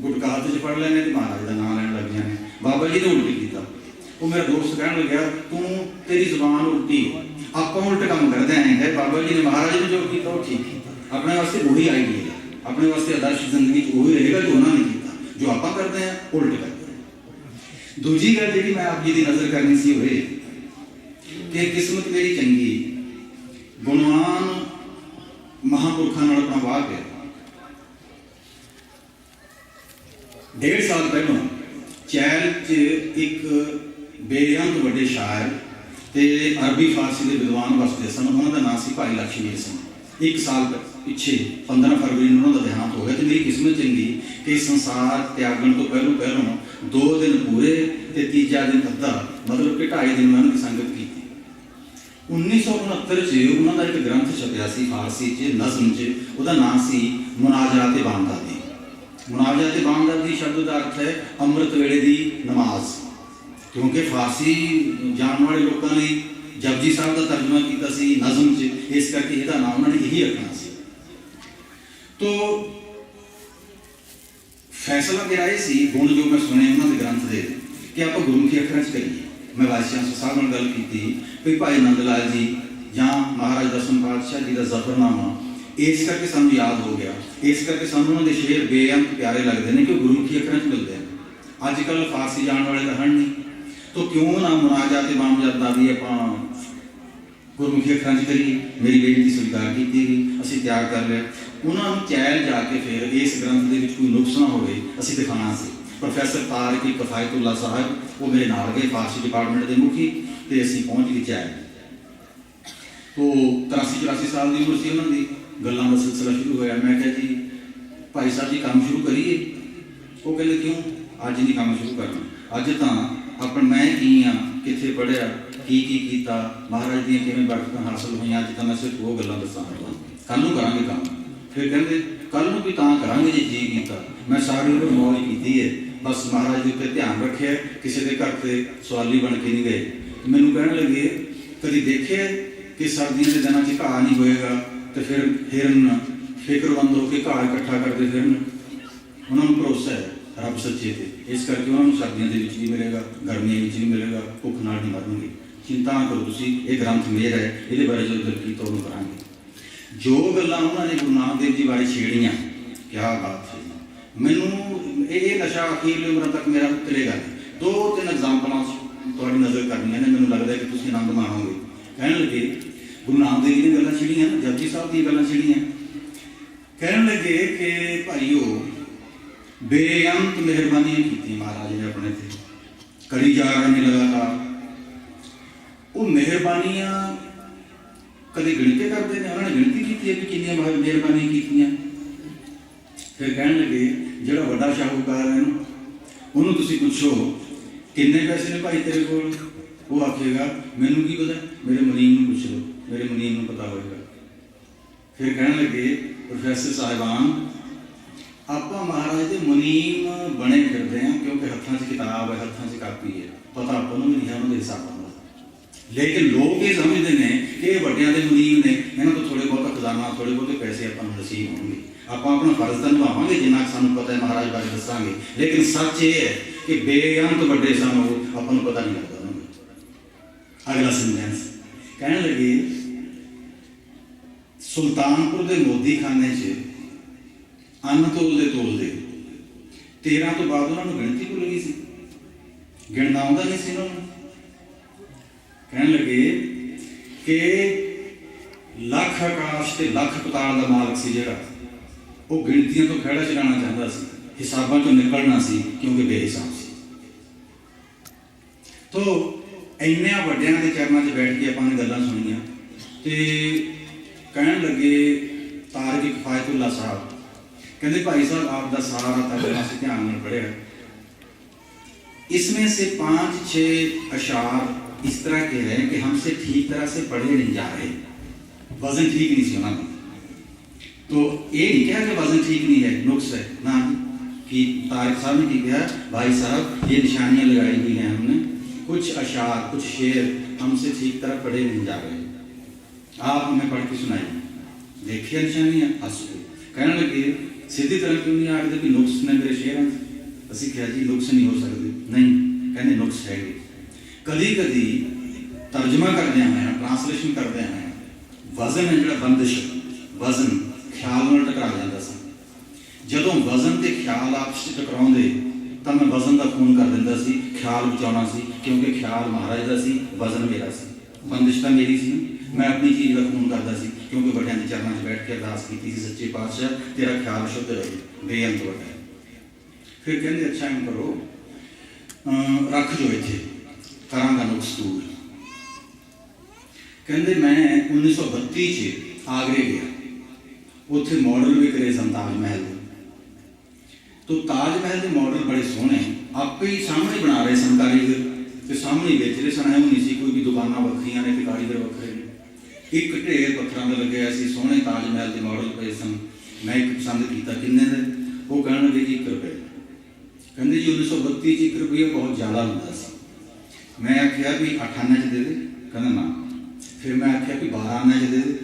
ਗੁਟਕਾ ਹੱਥ 'ਚ ਫੜ ਲੈਂਦੇ ਤੇ ਮਹਾਰਾਜ ਦਾ ਨਾਮ ਲੈਣ ਲੱਗ ਜਾਂਦੇ ਬਾਬਾ ਜੀ ਨੇ ਉਲਟ ਕੀਤਾ। ਉਹ ਮੇਰਾ ਦੋਸਤ ਕਹਿਣ ਲੱਗਿਆ, ਤੂੰ ਤੇਰੀ ਜ਼ੁਬਾਨ ਉਲਟੀ ਆਪਾਂ ਉਲਟ ਕੰਮ ਕਰਦੇ ਆਂ ਹੈ ਬਾਬਾ ਜੀ ਨੇ ਮਹਾਰਾਜ ਨੇ ਜੋ ਕੀਤਾ, ਉਹ ਠੀਕ ਕੀਤਾ। ਆਪਣੇ ਵਾਸਤੇ ਉਹੀ ਆਈਡੀਆ ਹੈ। ਆਪਣੇ ਵਾਸਤੇ ਆਦਰਸ਼ ਜ਼ਿੰਦਗੀ 'ਚ ਉਹੀ ਰਹੇਗਾ ਜੋ ਉਹਨਾਂ ਨੇ ਕੀਤਾ। ਜੋ ਆਪਾਂ ਕਰਦੇ ਆਂ ਉਲਟ ਕਰਦੇ ਹਾਂ। ਦੂਜੀ ਗੱਲ ਜਿਹੜੀ ਮੈਂ ਆਪ ਜੀ ਦੀ ਨਜ਼ਰ ਕਰਨੀ ਸੀ ਹੋਏ ਕਿ ਕਿਸਮਤ ਮੇਰੀ ਚੰਗੀ ਗੁਣਵਾਨ ਮਹਾਪੁਰਖਾਂ ਨਾਲ ਆਪਣਾ ਵਾਹ ਪਿਆ ਡੇਢ ਸਾਲ ਪਹਿਲਾਂ ਚੈਲ 'ਚ ਇੱਕ ਬੇਅੰਤ ਵੱਡੇ ਸ਼ਾਇਰ ਤੇ ਅਰਬੀ ਫਾਰਸੀ ਦੇ ਵਿਦਵਾਨ ਵਸਦੇ ਸਨ। ਉਹਨਾਂ ਦਾ ਨਾਮ ਸੀ ਭਾਈ ਲక్ష్ਮੀ ਸਿੰਘ। ਇੱਕ ਸਾਲ ਪਿੱਛੇ 15 ਫਰਵਰੀ ਨੂੰ ਉਹਨਾਂ ਦਾ ਦੇਹਾਂਤ ਹੋ ਗਿਆ ਤੇ ਮੇਰੀ ਕਿਸਮਤ ਚੰਗੀ ਕਿ ਸੰਸਾਰ ਤਿਆਗਣ ਤੋਂ ਪਹਿਲਾਂ ਪਹਿਲਾਂ ਦੋ ਦਿਨ ਪੂਰੇ ਤੇ ਤੀਜਾ ਦਿਨ ਅੱਧਾ, ਮਤਲਬ ਕਿ ਢਾਈ ਦਿਨ ਮੈਂ ਉਹਨਾਂ ਦੀ ਸੰਗਤ ਕੀਤੀ 1969 ਚ ਉਹਨਾਂ ਦਾ ਇੱਕ ਗ੍ਰੰਥ ਛਪਿਆ ਸੀ ਫਾਰਸੀ ਚ, ਨਜ਼ਮ ਚ, ਉਹਦਾ ਨਾਮ ਸੀ ਮੁਨਾਜਾਤ ਤੇ ਬਾਮਦਾਦੀ। ਮੁਨਾਜਾਤ ਤੇ ਬਾਮਦਾਦੀ ਸ਼ਬਦ ਦਾ ਅਰਥ ਹੈ ਅੰਮ੍ਰਿਤ ਵੇਲੇ ਦੀ ਨਮਾਜ਼। ਕਿਉਂਕਿ ਫਾਰਸੀ ਜਾਣਨ ਵਾਲੇ ਲੋਕਾਂ ਲਈ ਜਪਜੀ ਸਾਹਿਬ ਦਾ ਤਰਜਮਾ ਕੀਤਾ ਸੀ, ਨਜ਼ਮ ਚ, ਇਸ ਕਰਕੇ ਇਹਦਾ ਨਾਮ ਉਹਨਾਂ ਨੇ ਇਹੀ ਰੱਖਣਾ ਸੀ। ਤੋ, ਫੈਸਲਾ ਮੇਰਾ ਇਹ ਸੀ ਗੁਣ ਜੋ ਮੈਂ ਸੁਣੇ ਉਹਨਾਂ ਦੇ ਗ੍ਰੰਥ ਦੇ, ਕਿ ਆਪਾਂ ਗੁਰਮੁਖੀ ਅੱਖਰਾਂ 'ਚ ਕਰੀਏ। ਮੈਂ ਵਾਸਿਆਂ ਸਾਹਿਬ ਨਾਲ ਗੱਲ ਕੀਤੀ। ਵੀ ਭਾਈ ਨੰਦ ਲਾਲ ਜੀ ਜਾਂ ਮਹਾਰਾਜ ਦਸਮ ਪਾਤਸ਼ਾਹ ਜੀ ਦਾ ਜ਼ਫਰਨਾਮਾ, ਇਸ ਕਰਕੇ ਸਾਨੂੰ ਯਾਦ ਹੋ ਗਿਆ। ਇਸ ਕਰਕੇ ਸਾਨੂੰ ਉਹਨਾਂ ਦੇ ਸ਼ੇਰ ਬੇਅੰਤ ਪਿਆਰੇ ਲੱਗਦੇ ਨੇ ਕਿ ਉਹ ਗੁਰਮੁਖੀ ਅੱਖਰਾਂ 'ਚ ਮਿਲਦੇ ਨੇ। ਅੱਜ ਕੱਲ ਫਾਰਸੀ ਜਾਣ ਵਾਲੇ ਤਾਂ ਹਨ ਨਹੀਂ ਤੋ ਕਿਉਂ ਨਾ ਮੁਨਾਜਾਤ ਤੇ ਬਾਮਜਾਤ ਦਾ ਵੀ ਆਪਾਂ ਗੁਰਮੁਖੀ ਅੱਖਰਾਂ 'ਚ ਕਰੀਏ? ਮੇਰੀ ਬੇਨਤੀ ਸਵੀਕਾਰ ਕੀਤੀ ਗਈ। ਅਸੀਂ ਤਿਆਰ ਕਰ ਲਿਆ। ਉਹਨਾਂ ਨੂੰ ਚੈਲ ਜਾ ਕੇ ਫਿਰ ਇਸ ਗ੍ਰੰਥ ਦੇ ਵਿੱਚ ਕੋਈ ਨੁਕਸ ਨਾ ਹੋਵੇ, ਅਸੀਂ ਦਿਖਾਉਣਾ ਸੀ। ਪ੍ਰੋਫੈਸਰ ਤਾਰਿਕ ਕਫਾਇਤੁੱਲਾ ਸਾਹਿਬ ਉਹ ਮੇਰੇ ਨਾਲ ਗਏ ਫਾਰਸੀ ਡਿਪਾਰਟਮੈਂਟ ਦੇ ਮੁਖੀ ਤੇ ਅਸੀਂ ਪਹੁੰਚ ਗਏ ਚੈਲ ਤੋ 83 84 ਸਾਲ ਦੀ ਉਮਰ ਸੀ ਉਹਨਾਂ ਦੀ। ਗੱਲਾਂ ਦਾ ਸਿਲਸਿਲਾ ਸ਼ੁਰੂ ਹੋਇਆ। ਮੈਂ ਕਿਹਾ ਜੀ, ਭਾਈ ਸਾਹਿਬ ਜੀ ਕੰਮ ਸ਼ੁਰੂ ਕਰੀਏ? ਉਹ ਕਹਿੰਦੇ, ਕਿਉਂ? ਅੱਜ ਨਹੀਂ ਕੰਮ ਸ਼ੁਰੂ ਕਰਨਾ। ਅੱਜ ਤਾਂ ਆਪਣ ਮੈਂ ਕੀ ਆ, ਕਿੱਥੇ ਪੜਿਆ ਕੀ ਕੀ ਕੀਤਾ, ਮਹਾਰਾਜ ਦੀਆਂ ਕਿਵੇਂ ਬਰਕਤਾਂ ਹਾਸਲ ਹੋਈਆਂ, ਅੱਜ ਤਾਂ ਮੈਂ ਸਿਰਫ ਉਹ ਗੱਲਾਂ ਦੱਸਾਂ ਕੱਲ ਨੂੰ ਕਰਾਂਗੇ ਕੰਮ। ਫਿਰ ਕਹਿੰਦੇ ਕੱਲ ਨੂੰ ਵੀ ਤਾਂ ਕਰਾਂਗੇ ਜੇ ਜੀ ਕੀਤਾ। ਮੈਂ ਸਾਰੀ ਉਮਰ ਮੌਜ ਕੀਤੀ ਹੈ। ਬਸ ਮਹਾਰਾਜ ਦੇ ਉੱਤੇ ਧਿਆਨ ਰੱਖਿਆ, ਕਿਸੇ ਦੇ ਘਰ ਤੇ ਸਵਾਲੀ ਬਣ ਕੇ ਨਹੀਂ ਗਏ। ਮੈਨੂੰ ਕਹਿਣ ਲੱਗੇ, ਕਦੀ ਦੇਖਿਆ ਕਿ ਸਰਦੀਆਂ ਦੇ ਦਿਨਾਂ 'ਚ ਘਾਹ ਨਹੀਂ ਹੋਏਗਾ ਤੇ ਫਿਰ ਹਿਰਨ ਫਿਕਰਮੰਦ ਹੋ ਕੇ ਘਾਹ ਇਕੱਠਾ ਕਰਦੇ ਫਿਰਨ? ਉਹਨਾਂ ਨੂੰ ਭਰੋਸਾ ਹੈ, ਰੱਬ ਸੱਚੇ ਤੇ। ਇਸ ਕਰਕੇ ਉਹਨਾਂ ਨੂੰ ਸਰਦੀਆਂ ਦੇ ਵਿੱਚ ਵੀ ਮਿਲੇਗਾ, ਗਰਮੀਆਂ ਵਿੱਚ ਵੀ ਮਿਲੇਗਾ, ਭੁੱਖ ਨਾਲ ਨਹੀਂ ਮਰਨਗੇ। ਚਿੰਤਾ ਨਾ ਕਰੋ ਤੁਸੀਂ, ਇਹ ਗ੍ਰੰਥ ਮੇਰ ਹੈ, ਇਹਦੇ ਬਾਰੇ ਜਦੋਂ ਦਿਲ ਕੀਤਾ ਉਹਨੂੰ ਕਰਾਂਗੇ। ਜੋ ਗੱਲਾਂ ਉਹਨਾਂ ਨੇ ਗੁਰੂ ਨਾਨਕ ਦੇਵ ਜੀ ਬਾਰੇ ਛੇੜੀਆਂ, ਕਿਆ ਬਾਤ ਹੈ ਮੈਨੂੰ ਇਹ ਇਹ ਨਸ਼ਾ ਅਖੀਰਲੀ ਉਮਰ ਤੱਕ ਮੇਰਾ ਉਤਰੇਗਾ ਦੋ ਤਿੰਨ ਐਗਜ਼ਾਮਪਲਾਂ ਤੁਹਾਡੀ ਨਜ਼ਰ ਕਰਨੀਆਂ ਨੇ, ਮੈਨੂੰ ਲੱਗਦਾ ਕਿ ਤੁਸੀਂ ਆਨੰਦ ਮਾਣੋਗੇ ਕਹਿਣ ਲੱਗੇ, ਗੁਰੂ ਨਾਨਕ ਦੇਵ ਜੀ ਨੇ ਗੱਲਾਂ ਛਿੜੀਆਂ ਨਾ ਜਪਜੀ ਸਾਹਿਬ ਦੀਆਂ ਗੱਲਾਂ ਛਿੜੀਆਂ। ਕਹਿਣ ਲੱਗੇ ਕਿ ਭਾਈਓ, ਬੇਅੰਤ ਮਿਹਰਬਾਨੀਆਂ ਕੀਤੀ ਮਹਾਰਾਜ ਨੇ ਆਪਣੇ ਤੇ। ਕਰੀ ਜਾ ਰਹੇ ਨੇ ਲਗਾਤਾਰ। ਉਹ ਮਿਹਰਬਾਨੀਆਂ ਕਦੇ ਗਿਣਤੀ ਕਰਦੇ ਨੇ, ਉਹਨਾਂ ਨੇ ਗਿਣਤੀ ਕੀਤੀ ਹੈ ਕਿ ਕਿੰਨੀਆਂ ਮਿਹਰਬਾਨੀਆਂ ਕੀਤੀਆਂ। ਫਿਰ ਕਹਿਣ ਲੱਗੇ ਜਿਹੜਾ ਵੱਡਾ ਸ਼ਾਹੂਕਾਰ ਹੈ ਨਾ, ਉਹਨੂੰ ਤੁਸੀਂ ਪੁੱਛੋ, ਕਿੰਨੇ ਪੈਸੇ ਨੇ ਭਾਈ ਤੇਰੇ ਕੋਲ? ਉਹ ਆਖੇਗਾ, ਮੈਨੂੰ ਕੀ ਪਤਾ? ਮੇਰੇ ਮੁਨੀਮ ਨੂੰ ਪੁੱਛ ਲਓ ਮੇਰੇ ਮੁਨੀਮ ਨੂੰ ਪਤਾ ਹੋਵੇਗਾ ਫਿਰ ਕਹਿਣ ਲੱਗੇ, ਪ੍ਰੋਫੈਸਰ ਸਾਹਿਬਾਨ, ਆਪਾਂ ਮਹਾਰਾਜ ਦੇ ਮੁਨੀਮ ਬਣੇ ਫਿਰਦੇ ਹਾਂ ਕਿਉਂਕਿ ਹੱਥਾਂ 'ਚ ਕਿਤਾਬ ਹੈ, ਹੱਥਾਂ 'ਚ ਕਾਪੀ ਹੈ। ਪਤਾ ਆਪਾਂ ਨੂੰ ਨਹੀਂ ਹੈ ਉਹਨਾਂ ਦੇ ਹਿਸਾਬਾਂ ਦਾ ਲੇਕਿਨ ਲੋਕ ਇਹ ਸਮਝਦੇ ਨੇ ਇਹ ਵੱਡਿਆਂ ਦੇ ਮੁਨੀਮ ਨੇ, ਇਹਨਾਂ ਤੋਂ ਥੋੜੇ ਬਹੁਤ ਖਜ਼ਾਨਾ ਥੋੜੇ ਬਹੁਤੇ ਪੈਸੇ ਆਪਾਂ ਨੂੰ ਨਸੀਬ ਹੋਣਗੇ। ਆਪਾਂ ਆਪਣਾ ਫਰਜ਼ ਤਾਂ ਨਿਭਾਵਾਂਗੇ, ਜਿੰਨਾ ਕੁ ਸਾਨੂੰ ਪਤਾ ਹੈ ਮਹਾਰਾਜ ਬਾਰੇ ਦੱਸਾਂਗੇ। ਲੇਕਿਨ ਸੱਚ ਇਹ ਹੈ ਕਿ ਬੇਅੰਤ ਵੱਡੇ ਸਨ ਉਹ, ਆਪਾਂ ਨੂੰ ਪਤਾ ਨਹੀਂ ਲੱਗਦਾ ਉਹਨਾਂ ਦਾ ਅਗਲਾ ਸੈਂਟੈਂਸ ਕਹਿਣ ਲੱਗੇ, ਸੁਲਤਾਨਪੁਰ ਦੇ ਮੋਦੀ ਖਾਨੇ 'ਚ ਅੰਨ ਤੋਲਦੇ ਤੋਲਦੇ 13 ਤੋਂ ਬਾਅਦ ਉਹਨਾਂ ਨੂੰ ਗਿਣਤੀ ਭੁੱਲ ਗਈ ਸੀ। ਗਿਣਨਾ ਆਉਂਦਾ ਨਹੀਂ ਸੀ ਉਹਨਾਂ ਨੂੰ। ਕਹਿਣ ਲੱਗੇ ਕਿ ਲੱਖ ਆਕਾਸ਼ ਤੇ ਲੱਖ ਪਤਾਲ ਦਾ ਮਾਲਕ ਸੀ ਜਿਹੜਾ। ਉਹ ਗਿਣਤੀਆਂ ਤੋਂ ਖੜਾ ਚਲਾਣਾ ਚਾਹੁੰਦਾ ਸੀ, ਹਿਸਾਬਾਂ ਤੋਂ ਨਿਕਲਣਾ ਸੀ, ਕਿਉਂਕਿ ਬੇਹਿਸਾਬ ਸੀ। ਤੋ ਇੰਨਿਆਂ ਵੱਡਿਆਂ ਦੇ ਚਰਨਾਂ 'ਚ ਬੈਠ ਕੇ ਆਪਾਂ ਨੇ ਗੱਲਾਂ ਸੁਣੀਆਂ ਤੇ ਕਹਿਣ ਲੱਗੇ ਤਾਰਿਕ ਕਿਫਾਇਤullah ਸਾਹਿਬ, ਕਹਿੰਦੇ ਭਾਈ ਸਾਹਿਬ, ਆਪ ਦਾ ਸਾਰਾ ਤਬਲਾ ਅਸੀਂ ਧਿਆਨ ਨਾਲ ਪੜਿਆ इसमें से पांच छह ਅਸ਼ਾਰ इस तरह कह रहे हैं कि हमसे ठीक तरह से पढ़े नहीं जा रहे। वज़न ठीक नहीं सुना तो ये नहीं कहा कि वज़न ठीक नहीं है, नुक्स है। ना, कि तारिक साहब ने क्या भाई साहब, ये निशानियाँ लगाई हुई हैं हमने। कुछ अशार, कुछ शेर हमसे ठीक तरह पढ़े नहीं जा रहे। आप हमें पढ़ के सुनाइए। देखिए निशानियाँ, हंस कहने लगे, सीधी तरह क्यों नहीं आ रहे? थे कि नुक्स ने मेरे शेर हैं। असं क्या जी, नुक्स नहीं हो सकते। नहीं, कहने, नुक्स है। ਕਦੀ ਕਦੀ ਤਰਜਮਾ ਕਰਦੇ ਹਾਂ ਟ੍ਰਾਂਸਲੇਸ਼ਨ ਕਰਦੇ ਹਾਂ ਵਜ਼ਨ ਹੈ ਜਿਹੜਾ ਬੰਦਿਸ਼, ਵਜ਼ਨ ਖਿਆਲ ਨਾਲ ਟਕਰਾ ਜਾਂਦਾ ਸੀ। ਜਦੋਂ ਵਜ਼ਨ ਤੇ ਖਿਆਲ ਆਪਸ ਵਿੱਚ ਟਕਰਾਉਂਦੇ, ਤਾਂ ਮੈਂ ਵਜ਼ਨ ਦਾ ਖੂਨ ਕਰ ਦਿੰਦਾ ਸੀ, ਖਿਆਲ ਬਚਾਉਣਾ ਸੀ, ਕਿਉਂਕਿ ਖਿਆਲ ਮਹਾਰਾਜ ਦਾ ਸੀ, ਵਜ਼ਨ ਮੇਰਾ ਸੀ। ਬੰਦਿਸ਼ ਤਾਂ ਮੇਰੀ ਸੀ। ਮੈਂ ਆਪਣੀ ਚੀਜ਼ ਦਾ ਖੂਨ ਕਰਦਾ ਸੀ, ਕਿਉਂਕਿ ਵੱਡਿਆਂ ਦੇ ਚਰਨਾਂ 'ਚ ਬੈਠ ਕੇ ਅਰਦਾਸ ਕੀਤੀ ਸੀ, ਸੱਚੇ ਪਾਤਸ਼ਾਹ, ਤੇਰਾ ਖਿਆਲ ਸ਼ੁੱਧ ਰਹੇ, ਬੇਅੰਤ ਵੱਡਾ ਫਿਰ ਕਹਿੰਦੇ, ਅੱਛਾ, ਐਂ ਕਰੋ ਰੱਖ ਜੋ ਇੱਥੇ। ਕਰਾਂਗਾ ਦਾ ਦੂਰ ਕਹਿੰਦੇ ਮੈਂ 1932 ਚ ਆਗਰੇ ਗਿਆ। ਉੱਥੇ ਮਾਡਲ ਵੀ ਕਰੇ ਸਨ ਤਾਜ ਮਹਿਲ ਦੇ ਤੋ ਤਾਜ ਮਹਿਲ ਦੇ ਮਾਡਲ ਬੜੇ ਸੋਹਣੇ, ਆਪੇ ਹੀ ਸਾਹਮਣੇ ਬਣਾ ਰਹੇ ਸਨ ਕਾਰੀਗਰ ਤੇ ਸਾਹਮਣੇ ਵੇਚ ਰਹੇ ਸਨ, ਐਵੇਂ ਨਹੀਂ ਸੀ ਕੋਈ ਵੀ ਦੁਕਾਨਾਂ ਵੱਖਰੀਆਂ ਨੇ ਤੇ ਕਾਰੀਗਰ ਵੱਖਰੇ ਨੇ। ਇੱਕ ਢੇਰ ਪੱਥਰਾਂ ਦਾ ਲੱਗਿਆ ਸੀ, ਸੋਹਣੇ ਤਾਜ ਮਹਿਲ ਦੇ ਮਾਡਲ ਪਏ ਸਨ। ਮੈਂ ਇੱਕ ਪਸੰਦ ਕੀਤਾ, ਕਿੰਨੇ ਦੇ ਉਹ ਕਹਿਣ ਲੱਗੇ ਜੀ 1 ਰੁਪਏ। ਕਹਿੰਦੇ ਜੀ 1932 ਚ 1 ਰੁਪਏ ਬਹੁਤ ਜ਼ਿਆਦਾ ਹੁੰਦਾ ਸੀ। ਮੈਂ ਆਖਿਆ ਵੀ 8 ਆਨੇ ਚ ਦੇ ਦੇ, ਕਹਿੰਦਾ ਨਾ। ਫਿਰ ਮੈਂ ਆਖਿਆ ਵੀ 12 ਆਨੇ ਚ ਦੇ ਦੇ।